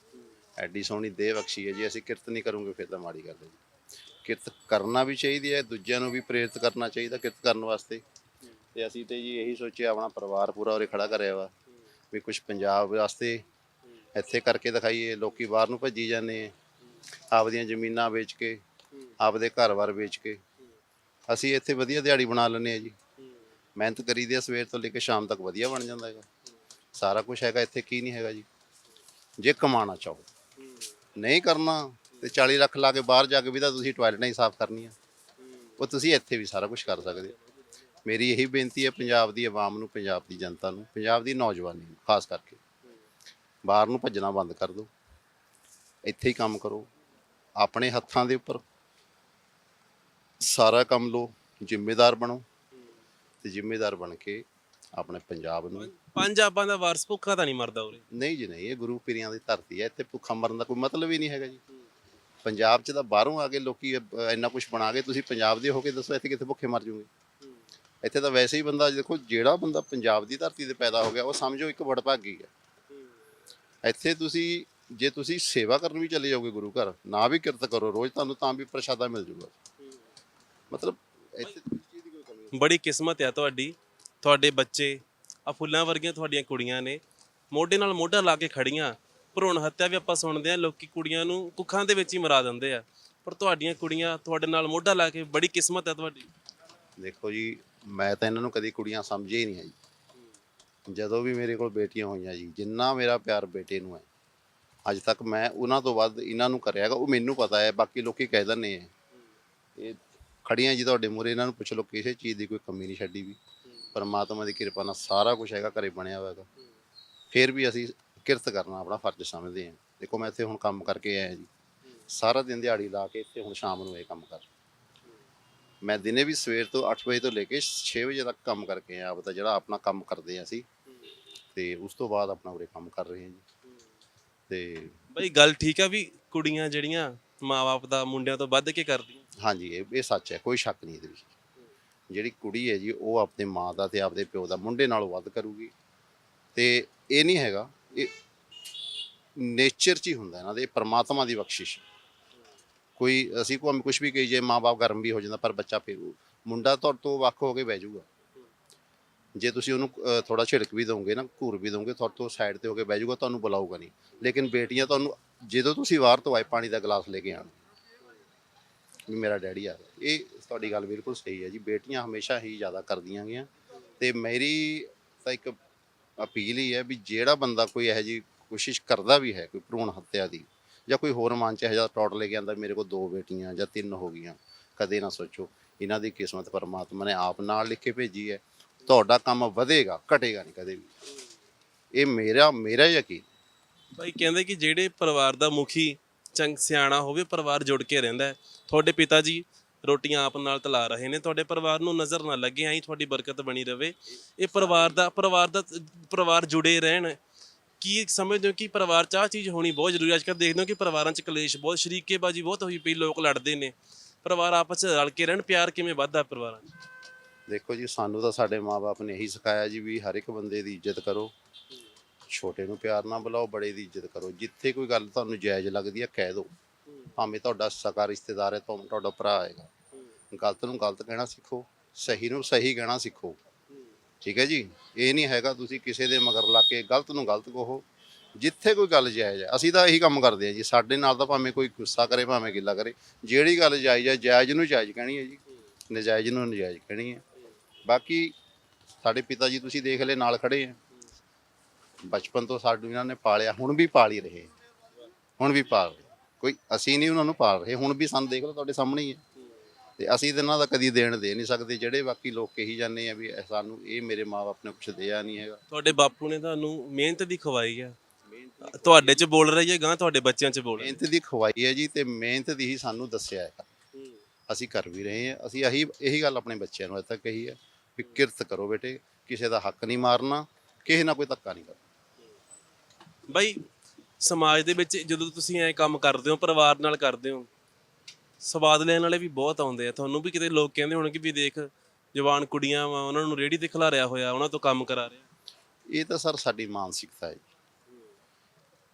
ਐਡੀ ਸੋਹਣੀ ਦੇਹ ਬਖਸ਼ੀ ਹੈ ਜੀ। ਅਸੀਂ ਕਿਰਤ ਨਹੀਂ ਕਰੂੰਗੇ ਫਿਰ ਤਾਂ ਮਾੜੀ ਗੱਲ ਹੈ ਜੀ। ਕਿਰਤ ਕਰਨਾ ਵੀ ਚਾਹੀਦੀ ਹੈ ਦੂਜਿਆਂ ਨੂੰ ਵੀ ਪ੍ਰੇਰਿਤ ਕਰਨਾ ਚਾਹੀਦਾ ਕਿਰਤ ਕਰਨ ਵਾਸਤੇ। ਤੇ ਅਸੀਂ ਤੇ ਜੀ ਇਹੀ ਸੋਚਿਆ ਆਪਣਾ ਪਰਿਵਾਰ ਪੂਰਾ ਉਰੇ ਖੜਾ ਕਰਿਆ ਵਾ ਵੀ ਕੁਝ ਪੰਜਾਬ ਵਾਸਤੇ ਇੱਥੇ ਕਰਕੇ ਦਿਖਾਈਏ, ਲੋਕੀ ਬਾਹਰ ਨੂੰ ਭੱਜੀ ਜਾਂਦੇ ਆ, ਆਪਦੀਆਂ ਜ਼ਮੀਨਾਂ ਵੇਚ ਕੇ, ਆਪਦੇ ਘਰ-ਬਾਰ ਵੇਚ ਕੇ। ਅਸੀਂ ਇੱਥੇ ਵਧੀਆ ਦਿਹਾੜੀ ਬਣਾ ਲੈਂਦੇ ਆ ਜੀ। ਮਿਹਨਤ ਕਰੀਦੀ ਆ, ਸਵੇਰ ਤੋਂ ਲੈ ਕੇ ਸ਼ਾਮ ਤੱਕ ਵਧੀਆ ਬਣ ਜਾਂਦਾ ਹੈਗਾ। ਸਾਰਾ ਕੁਝ ਹੈਗਾ, ਇੱਥੇ ਕੀ ਨਹੀਂ ਹੈਗਾ ਜੀ। ਜੇ ਕਮਾਣਾ ਚਾਹੋ। ਨਹੀਂ ਕਰਨਾ ਤੇ 40 ਲੱਖ ਲਾ ਕੇ ਬਾਹਰ ਜਾ ਕੇ ਵੀ ਤਾਂ ਤੁਸੀਂ ਟਾਇਲਟਾਂ ਹੀ ਸਾਫ਼ ਕਰਨੀਆਂ। ਉਹ ਤੁਸੀਂ ਇੱਥੇ ਵੀ ਸਾਰਾ ਕੁਝ ਕਰ ਸਕਦੇ ਹੋ। ਮੇਰੀ ਇਹੀ ਬੇਨਤੀ ਹੈ, ਪੰਜਾਬ ਦੀ ਆਵਾਮ ਨੂੰ, ਪੰਜਾਬ ਦੀ ਜਨਤਾ ਨੂੰ, ਪੰਜਾਬ ਦੀ ਨੌਜਵਾਨੀ ਨੂੰ, ਖਾਸ ਕਰਕੇ। ਬਾਹਰ ਨੂੰ ਭੱਜਣਾ ਬੰਦ ਕਰ ਦਿਓ। ਇੱਥੇ ਹੀ ਕੰਮ ਕਰੋ। ਆਪਣੇ ਹੱਥਾਂ ਦੇ ਉੱਪਰ ਸਾਰਾ ਕੰਮ ਲਓ ਜ਼ਿੰਮੇਦਾਰ ਬਣੋ ਤੇ ਜ਼ਿੰਮੇਦਾਰ ਬਣ ਕੇ ਆਪਣੇ ਪੰਜਾਬ ਨੂੰ ਪੰਜ ਆਪਾਂ ਦਾ ਵਾਰਸ ਭੁੱਖਾ ਤਾਂ ਨਹੀਂ ਮਰਦਾ ਉਰੇ? ਨਹੀਂ ਜੀ ਨਹੀਂ ਇਹ ਗੁਰੂ ਪੀਰਾਂ ਦੀ ਧਰਤੀ ਹੈ। ਇੱਥੇ ਭੁੱਖਾ ਮਰਨ ਦਾ ਕੋਈ ਮਤਲਬ ਹੀ ਨਹੀਂ ਹੈਗਾ ਜੀ। ਪੰਜਾਬ 'ਚ ਤਾਂ ਬਾਹਰੋਂ ਆ ਕੇ ਲੋਕੀ ਇੰਨਾ ਕੁਝ ਬਣਾ ਕੇ ਤੁਸੀਂ ਪੰਜਾਬ ਦੇ ਹੋ ਕੇ ਦੱਸੋ ਇੱਥੇ ਕਿੱਥੇ ਭੁੱਖੇ ਮਰ ਜੂਗੇ ਇੱਥੇ ਤਾਂ ਵੈਸੇ ਹੀ ਬੰਦਾ ਦੇਖੋ ਜਿਹੜਾ ਬੰਦਾ ਪੰਜਾਬ ਦੀ ਧਰਤੀ ਤੇ ਪੈਦਾ ਹੋ ਗਿਆ ਉਹ ਸਮਝੋ ਇੱਕ ਵਡਭਾਗੀ ਹੈ। ਇੱਥੇ ਤੁਸੀਂ ਜੇ ਤੁਸੀਂ ਸੇਵਾ ਕਰਨ ਵੀ ਚਲੇ ਜਾਓਗੇ ਗੁਰੂ ਘਰ ਨਾ ਵੀ ਕਿਰਤ ਕਰੋ ਰੋਜ਼ ਤੁਹਾਨੂੰ ਤਾਂ ਵੀ ਪ੍ਰਸ਼ਾਦਾ ਮਿਲ ਜੂਗਾ। ਮਤਲਬ ਇੱਥੇ ਕੋਈ ਚੀਜ਼ ਦੀ ਕੋਈ ਕਮੀ ਨਹੀਂ। ਬੜੀ ਕਿਸਮਤ ਹੈ ਤੁਹਾਡੀ। ਤੁਹਾਡੇ ਬੱਚੇ ਆ ਫੁੱਲਾਂ ਵਰਗੀਆਂ ਤੁਹਾਡੀਆਂ ਕੁੜੀਆਂ ਨੇ ਮੋਢੇ ਨਾਲ ਮੋਢਾ ਲਾ ਕੇ ਖੜੀਆਂ। ਭਰੂਣ ਹੱਤਿਆ ਵੀ ਆਪਾਂ ਸੁਣਦੇ ਆ ਲੋਕੀ ਕੁੜੀਆਂ ਨੂੰ ਕੁੱਖਾਂ ਦੇ ਵਿੱਚ ਹੀ ਮਰਾ ਦਿੰਦੇ ਆ। ਪਰ ਤੁਹਾਡੀਆਂ ਕੁੜੀਆਂ ਤੁਹਾਡੇ ਨਾਲ ਮੋਢਾ ਲਾ ਕੇ ਬੜੀ ਕਿਸਮਤ ਹੈ ਤੁਹਾਡੀ। ਦੇਖੋ ਜੀ ਮੈਂ ਤਾਂ ਇਹਨਾਂ ਨੂੰ ਕਦੀ ਕੁੜੀਆਂ ਸਮਝਿਆ ਹੀ ਨਹੀਂ ਜੀ। ਜਦੋਂ ਵੀ ਮੇਰੇ ਕੋਲ ਬੇਟੀਆਂ ਹੋਈਆਂ ਜੀ, ਜਿੰਨਾ ਮੇਰਾ ਪਿਆਰ ਬੇਟੇ ਨੂੰ ਹੈ, ਅੱਜ ਤੱਕ ਮੈਂ ਉਹਨਾਂ ਤੋਂ ਵੱਧ ਇਹਨਾਂ ਨੂੰ ਕਰਿਆਗਾ ਉਹ ਮੈਨੂੰ ਪਤਾ ਹੈ, ਬਾਕੀ ਲੋਕੀ ਕਹਿ ਦਿੰਦੇ ਆ। ਇਹ ਖੜੀਆਂ ਜੀ ਤੁਹਾਡੇ ਮੂਹਰੇ, ਇਹਨਾਂ ਨੂੰ ਪੁੱਛ ਲਓ, ਕਿਸੇ ਚੀਜ਼ ਦੀ ਕੋਈ ਕਮੀ ਨਹੀਂ ਛੱਡੀ ਵੀ। ਪਰਮਾਤਮਾ ਦੀ ਕਿਰਪਾ ਨਾਲ ਸਾਰਾ ਕੁਝ ਹੈਗਾ, ਘਰੇ ਬਣਿਆ ਹੋਇਆ ਹੈਗਾ। ਫਿਰ ਵੀ ਅਸੀਂ ਕਿਰਤ ਕਰਨਾ, ਆਪਣਾ ਫਰਜ਼ ਸਮਝਦੇ ਹਾਂ ਦੇਖੋ, ਮੈਂ ਇੱਥੇ ਹੁਣ ਕੰਮ ਕਰਕੇ ਆਇਆ ਜੀ। ਸਾਰਾ ਦਿਨ ਦਿਹਾੜੀ ਲਾ ਕੇ ਇੱਥੇ ਹੁਣ ਸ਼ਾਮ ਨੂੰ ਇਹ ਕੰਮ ਕਰ। ਮੈਂ ਦਿਨੇ ਵੀ ਸਵੇਰ ਤੋਂ 8 ਵਜੇ ਤੋਂ ਲੈ ਕੇ 6 ਵਜੇ ਤੱਕ ਕੰਮ ਕਰਕੇ ਆ ਆਪਦਾ ਜਿਹੜਾ ਆਪਣਾ ਕੰਮ ਕਰਦੇ ਆ ਅਸੀਂ। ਤੇ ਉਸ ਤੋਂ ਬਾਅਦ ਆਪਣਾ ਉਰੇ ਕੰਮ ਕਰ ਰਹੇ ਹਾਂ ਜੀ। ਤੇ ਬਈ ਗੱਲ ਠੀਕ ਆ ਵੀ ਕੁੜੀਆਂ ਜਿਹੜੀਆਂ ਮਾਪੇ ਦਾ ਮੁੰਡਿਆਂ ਤੋਂ ਵੱਧ ਕੇ ਕਰਦੀਆਂ। ਹਾਂਜੀ ਇਹ ਇਹ ਸੱਚ ਹੈ ਕੋਈ ਸ਼ੱਕ ਨਹੀਂ ਇਹਦੇ ਵਿੱਚ। ਜਿਹੜੀ ਕੁੜੀ ਹੈ ਜੀ ਉਹ ਆਪਣੇ ਮਾਂ ਦਾ ਤੇ ਆਪਦੇ ਪਿਓ ਦਾ ਮੁੰਡੇ ਨਾਲੋਂ ਵੱਧ ਕਰੂਗੀ। ਤੇ ਇਹ ਨਹੀਂ ਹੈਗਾ ਇਹ ਨੇਚਰ 'ਚ ਹੀ ਹੁੰਦਾ ਇਹਨਾਂ ਦੇ ਇਹ ਪ੍ਰਮਾਤਮਾ ਦੀ ਬਖਸ਼ਿਸ਼। ਕੋਈ ਅਸੀਂ ਕੋਈ ਕੁਝ ਵੀ ਕਹੀ ਜੇ ਮਾਂ-ਬਾਪ ਗਰਮ ਵੀ ਹੋ ਜਾਂਦਾ ਪਰ ਬੱਚਾ ਫਿਰ ਉਹ- ਮੁੰਡਾ ਤੁਹਾਡੇ ਤੋਂ ਵੱਖ ਹੋ ਕੇ ਬਹਿ ਜਾਊਗਾ। ਜੇ ਤੁਸੀਂ ਉਹਨੂੰ ਥੋੜਾ ਝਿੜਕ ਵੀ ਦੋਗੇ ਨਾ, ਘੂਰ ਵੀ ਦੋਗੇ, ਤੁਹਾਡੇ ਤੋਂ ਸਾਈਡ ਤੇ ਹੋ ਕੇ ਬਹਿ ਜਾਊਗਾ, ਤੁਹਾਨੂੰ ਬੁਲਾਊਗਾ ਨਹੀਂ। ਲੇਕਿਨ ਬੇਟੀਆਂ ਤੁਹਾਨੂੰ, ਜਦੋਂ ਤੁਸੀਂ ਬਾਹਰ ਤੋਂ ਆਏ, ਪਾਣੀ ਦਾ ਗਲਾਸ ਲੈ ਕੇ ਆਣ ਵੀ ਮੇਰਾ ਡੈਡੀ ਆ ਇਹ ਤੁਹਾਡੀ ਗੱਲ ਬਿਲਕੁਲ ਸਹੀ ਹੈ ਜੀ। ਬੇਟੀਆਂ ਹਮੇਸ਼ਾ ਹੀ ਜ਼ਿਆਦਾ ਕਰਦੀਆਂ ਗੀਆਂ ਤੇ ਮੇਰੀ ਤਾਂ ਇੱਕ ਅਪੀਲ ਹੀ ਹੈ ਵੀ ਜਿਹੜਾ ਬੰਦਾ ਕੋਈ ਇਹੋ ਜੀ ਕੋਸ਼ਿਸ਼ ਕਰਦਾ ਵੀ ਹੈ, ਕੋਈ ਭਰੂਣ ਹੱਤਿਆ ਦੀ, ਜਾਂ ਕੋਈ ਹੋਰ ਮਨ ਚ ਇਹੋ ਜਿਹਾ ਟੌਟ ਲੈ ਕੇ ਆਂਦਾ ਮੇਰੇ ਕੋਲ ਦੋ ਬੇਟੀਆਂ ਜਾਂ ਤਿੰਨ ਹੋ ਗਈਆਂ, ਕਦੇ ਨਾ ਸੋਚੋ। ਇਹਨਾਂ ਦੀ ਕਿਸਮਤ ਪਰਮਾਤਮਾ ਨੇ ਆਪ ਨਾਲ ਲਿਖ ਕੇ ਭੇਜੀ ਹੈ। ਤੁਹਾਡਾ ਕੰਮ ਵਧੇਗਾ, ਘਟੇਗਾ ਨਹੀਂ ਕਦੇ ਵੀ। ਇਹ ਮੇਰਾ ਮੇਰਾ ਯਕੀਨ ਬਈ, ਕਹਿੰਦੇ ਕਿ ਜਿਹੜੇ ਪਰਿਵਾਰ ਦਾ ਮੁਖੀ ਚੰਗ ਸਿਆਣਾ ਹੋਵੇ, ਪਰਿਵਾਰ ਜੁੜ ਕੇ ਰਹਿੰਦਾ ਹੈ। ਤੁਹਾਡੇ ਪਿਤਾ ਜੀ ਰੋਟੀਆਂ ਆਪ ਨਾਲ ਤਲਾ ਰਹੇ ਨੇ, ਤੁਹਾਡੇ ਪਰਿਵਾਰ ਨੂੰ ਨਜ਼ਰ ਨਾ ਲੱਗੇ, ਐਂ ਤੁਹਾਡੀ ਬਰਕਤ ਬਣੀ ਰਵੇ। ਇਹ ਪਰਿਵਾਰ ਦਾ ਪਰਿਵਾਰ ਦਾ, ਪਰਿਵਾਰ ਜੁੜੇ ਰਹਿਣ। ਕੀ ਸਮਝਦੇ ਹੋ ਕਿ ਪਰਿਵਾਰ ਚ ਆਹ ਚੀਜ਼ ਹੋਣੀ ਬਹੁਤ ਜ਼ਰੂਰੀ ਹੈ? ਅੱਜ ਕੱਲ੍ਹ ਦੇਖਦੇ ਹੋ ਕਿ ਪਰਿਵਾਰਾਂ ਚ ਕਲੇਸ਼ ਬਹੁਤ, ਸ਼ਰੀਕੇਬਾਜ਼ੀ ਬਹੁਤ ਹੋਈ ਪਈ, ਲੋਕ ਲੜਦੇ ਨੇ। ਪਰਿਵਾਰ ਆਪਸ ਚ ਰਲ ਕੇ ਰਹਿਣ, ਪਿਆਰ ਕਿਵੇਂ ਵੱਧਦਾ ਪਰਿਵਾਰਾਂ 'ਚ? ਦੇਖੋ ਜੀ, ਸਾਨੂੰ ਤਾਂ ਸਾਡੇ ਮਾਪੇ ਨੇ ਇਹੀ ਸਿਖਾਇਆ ਜੀ ਵੀ ਹਰ ਇੱਕ ਬੰਦੇ ਦੀ ਇੱਜ਼ਤ ਕਰੋ। ਛੋਟੇ ਨੂੰ ਪਿਆਰ ਨਾਲ ਬੁਲਾਓ, ਬੜੇ ਦੀ ਇੱਜ਼ਤ ਕਰੋ। ਜਿੱਥੇ ਕੋਈ ਗੱਲ ਤੁਹਾਨੂੰ ਜਾਇਜ਼ ਲੱਗਦੀ ਹੈ ਕਹਿ ਦਿਓ। ਭਾਵੇਂ ਤੁਹਾਡਾ ਸਕਾ ਰਿਸ਼ਤੇਦਾਰ ਹੈ, ਭਾਵੇਂ ਤੁਹਾਡਾ ਭਰਾ ਹੈਗਾ। ਗਲਤ ਨੂੰ ਗਲਤ ਕਹਿਣਾ ਸਿੱਖੋ, ਸਹੀ ਨੂੰ ਸਹੀ ਕਹਿਣਾ ਸਿੱਖੋ। ਠੀਕ ਹੈ ਜੀ? ਇਹ ਨਹੀਂ ਹੈਗਾ ਤੁਸੀਂ ਕਿਸੇ ਦੇ ਮਗਰ ਲਾ ਕੇ ਗਲਤ ਨੂੰ ਗਲਤ ਕਹੋ। ਜਿੱਥੇ ਕੋਈ ਗੱਲ ਜਾਇਜ਼ ਹੈ, ਅਸੀਂ ਤਾਂ ਇਹੀ ਕੰਮ ਕਰਦੇ ਆ ਜੀ। ਸਾਡੇ ਨਾਲ ਤਾਂ ਭਾਵੇਂ ਕੋਈ ਗੁੱਸਾ ਕਰੇ, ਭਾਵੇਂ ਗਿੱਲਾ ਕਰੇ। ਜਿਹੜੀ ਗੱਲ ਜਾਇਜ਼ ਹੈ, ਜਾਇਜ਼ ਨੂੰ ਜਾਇਜ਼ ਕਹਿਣੀ ਹੈ ਜੀ। ਨਜਾਇਜ਼ ਨੂੰ ਨਜਾਇਜ਼ ਕਹਿਣੀ ਹੈ। ਬਾਕੀ ਸਾਡੇ ਪਿਤਾ ਜੀ ਤੁਸੀਂ ਦੇਖ ਲਏ ਨਾਲ ਖੜੇ ਆ। ਬਚਪਨ ਤੋਂ ਸਾਨੂੰ ਇਹਨਾਂ ਨੇ ਪਾਲਿਆ ਹੁਣ ਵੀ ਪਾਲ ਹੀ ਰਹੇ। ਹੁਣ ਵੀ ਪਾਲ ਰਹੇ। ਕੋਈ ਅਸੀਂ ਨਹੀਂ ਉਹਨਾਂ ਨੂੰ ਪਾਲ ਰਹੇ। ਹੁਣ ਵੀ ਸਾਨੂੰ ਦੇਖ ਲਓ ਤੁਹਾਡੇ ਸਾਹਮਣੇ ਹੀ ਹੈ ਤੇ ਅਸੀਂ ਤਾਂ ਇਹਨਾਂ ਦਾ ਕਦੀ ਦੇਣ ਦੇ ਨਹੀਂ ਸਕਦੇ ਜਿਹੜੇ ਬਾਕੀ ਲੋਕ ਕਹੀ ਜਾਂਦੇ ਆ ਵੀ ਇਹ ਸਾਨੂੰ ਇਹ ਮੇਰੇ ਮਾਪੇ ਨੇ ਕੁਛ ਦਿਆ ਨਹੀਂ ਹੈਗਾ। ਤੁਹਾਡੇ ਬਾਪੂ ਨੇ ਤੁਹਾਨੂੰ ਮਿਹਨਤ ਦੀ ਖਵਾਈ ਆ। ਤੁਹਾਡੇ 'ਚ ਬੋਲ ਰਹੀ ਹੈ ਗਾਂ ਤੁਹਾਡੇ ਬੱਚਿਆਂ 'ਚ ਬੋਲ ਮਿਹਨਤ ਦੀ ਖਵਾਈ ਹੈ ਜੀ ਤੇ ਮਿਹਨਤ ਦੀ ਹੀ ਸਾਨੂੰ ਦੱਸਿਆ ਹੈ। ਅਸੀਂ ਕਰ ਵੀ ਰਹੇ ਹਾਂ ਅਸੀਂ ਇਹੀ ਇਹੀ ਗੱਲ ਆਪਣੇ ਬੱਚਿਆਂ ਨੂੰ ਅੱਜ ਤੱਕ ਕਹੀ ਹੈ ਵੀ ਕਿਰਤ ਕਰੋ ਬੇਟੇ ਕਿਸੇ ਦਾ ਹੱਕ ਨਹੀਂ ਮਾਰਨਾ ਕਿਸੇ ਨਾਲ ਕੋਈ ਧੱਕਾ ਨਹੀਂ ਕਰਨਾ। ਬਾਈ ਸਮਾਜ ਦੇ ਵਿੱਚ ਜਦੋਂ ਤੁਸੀਂ ਐ ਕੰਮ ਕਰਦੇ ਹੋ ਪਰਿਵਾਰ ਨਾਲ ਕਰਦੇ ਹੋ ਸਵਾਦ ਲੈਣ ਵਾਲੇ ਵੀ ਬਹੁਤ ਆਉਂਦੇ ਆ। ਤੁਹਾਨੂੰ ਵੀ ਕਿਤੇ ਲੋਕ ਕਹਿੰਦੇ ਹੋਣਗੇ ਵੀ ਦੇਖ ਜਵਾਨ ਕੁੜੀਆਂ ਵਾ ਉਹਨਾਂ ਨੂੰ ਰੇੜੀ ਤੇ ਖਿਲਾਰਿਆ ਹੋਇਆ ਉਹਨਾਂ ਤੋਂ ਕੰਮ ਕਰਾ ਰਿਹਾ। ਇਹ ਤਾਂ ਸਰ ਸਾਡੀ ਮਾਨਸਿਕਤਾ ਹੈ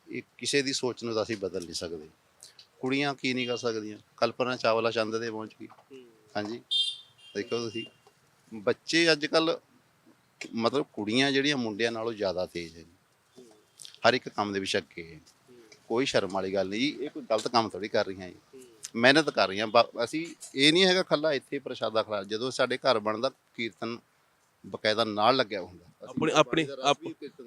ਇਹ ਕਿਸੇ ਦੀ ਸੋਚ ਨੂੰ ਤਾਂ ਅਸੀਂ ਬਦਲ ਨਹੀਂ ਸਕਦੇ। ਕੁੜੀਆਂ ਕੀ ਨਹੀਂ ਕਰ ਸਕਦੀਆਂ? ਕਲਪਨਾ ਚਾਵਲਾ ਚੰਦ ਤੇ ਪਹੁੰਚ ਗਈ। ਹਾਂਜੀ। ਦੇਖੋ ਤੁਸੀਂ। ਬੱਚੇ ਅੱਜ ਕੱਲ ਮਤਲਬ ਕੁੜੀਆਂ ਜਿਹੜੀਆਂ ਮੁੰਡਿਆਂ ਨਾਲੋਂ ਜ਼ਿਆਦਾ ਤੇਜ਼ ਹੈ। ਹਰ ਇੱਕ ਕੰਮ ਦੇ ਵਿੱਚ ਅੱਗੇ ਹੈ ਕੋਈ ਸ਼ਰਮ ਵਾਲੀ ਗੱਲ ਨਹੀਂ ਜੀ ਇਹ ਕੋਈ ਗਲਤ ਕੰਮ ਥੋੜੀ ਕਰ ਰਹੀਆਂ ਜੀ ਮਿਹਨਤ ਕਰ ਰਹੀਆਂ ਅਸੀਂ ਇਹ ਨਹੀਂ ਹੈਗਾ ਖੱਲਾ ਇੱਥੇ ਪ੍ਰਸ਼ਾਦਾ ਖਲਾ ਜਦੋਂ ਸਾਡੇ ਘਰ ਬਣਦਾ ਕੀਰਤਨ ਬਕਾਇਦਾ ਨਾਲ ਲੱਗਿਆ ਹੁੰਦਾ ਆਪਣੀ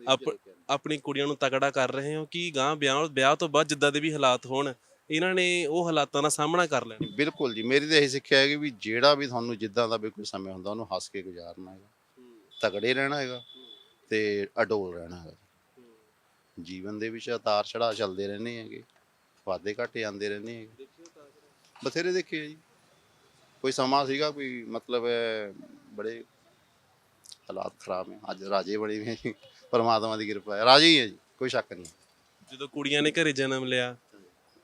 ਆਪਣੀ। ਆਪਣੀ ਕੁੜੀਆਂ ਨੂੰ ਤਕੜਾ ਕਰ ਰਹੇ ਹੋ ਕਿ ਗਾਂ ਵਿਆਹ ਵਿਆਹ ਤੋਂ ਬਾਅਦ ਜਿੱਦਾਂ ਦੇ ਵੀ ਹਾਲਾਤ ਹੋਣ ਇਹਨਾਂ ਨੇ ਉਹ ਹਾਲਾਤਾਂ ਦਾ ਸਾਹਮਣਾ ਕਰ ਲੈਣਾ ਬਿਲਕੁਲ ਜੀ ਮੇਰੀ ਤਾਂ ਇਹ ਸਿੱਖਿਆ ਹੈ ਕਿ ਵੀ ਜਿਹੜਾ ਵੀ ਤੁਹਾਨੂੰ ਜਿੱਦਾਂ ਦਾ ਵੀ ਕੋਈ ਸਮੇਂ ਹੁੰਦਾ ਉਹਨੂੰ ਹੱਸ ਕੇ ਗੁਜ਼ਾਰਨਾ ਹੈਗਾ। ਤਗੜੇ ਰਹਿਣਾ ਹੈਗਾ ਤੇ ਅਡੋਲ ਰਹਿਣਾ ਹੈਗਾ। ਜੀਵਨ ਦੇ ਵਿੱਚ ਉਤਾਰ ਚੜਾਅ ਚੱਲਦੇ ਰਹਿੰਦੇ ਹੈਗੇ ਵਾਧੇ ਘਾਟੇ ਆਉਂਦੇ ਰਹਿੰਦੇ ਹੈਗੇ। ਬਥੇਰੇ ਦੇਖੇ ਆ ਜੀ। ਕੋਈ ਸਮਾਂ ਸੀਗਾ ਕੋਈ ਮਤਲਬ ਬੜੇ ਹਾਲਾਤ ਖਰਾਬ ਹੈ ਅੱਜ ਰਾਜੇ ਬਣੇ ਹੋਏ ਜੀ ਪਰਮਾਤਮਾ ਦੀ ਕਿਰਪਾ ਹੈ। ਰਾਜੇ ਹੀ ਹੈ ਜੀ ਕੋਈ ਸ਼ੱਕ ਨਹੀਂ। ਜਦੋਂ ਕੁੜੀਆਂ ਨੇ ਘਰੇ ਜਨਮ ਲਿਆ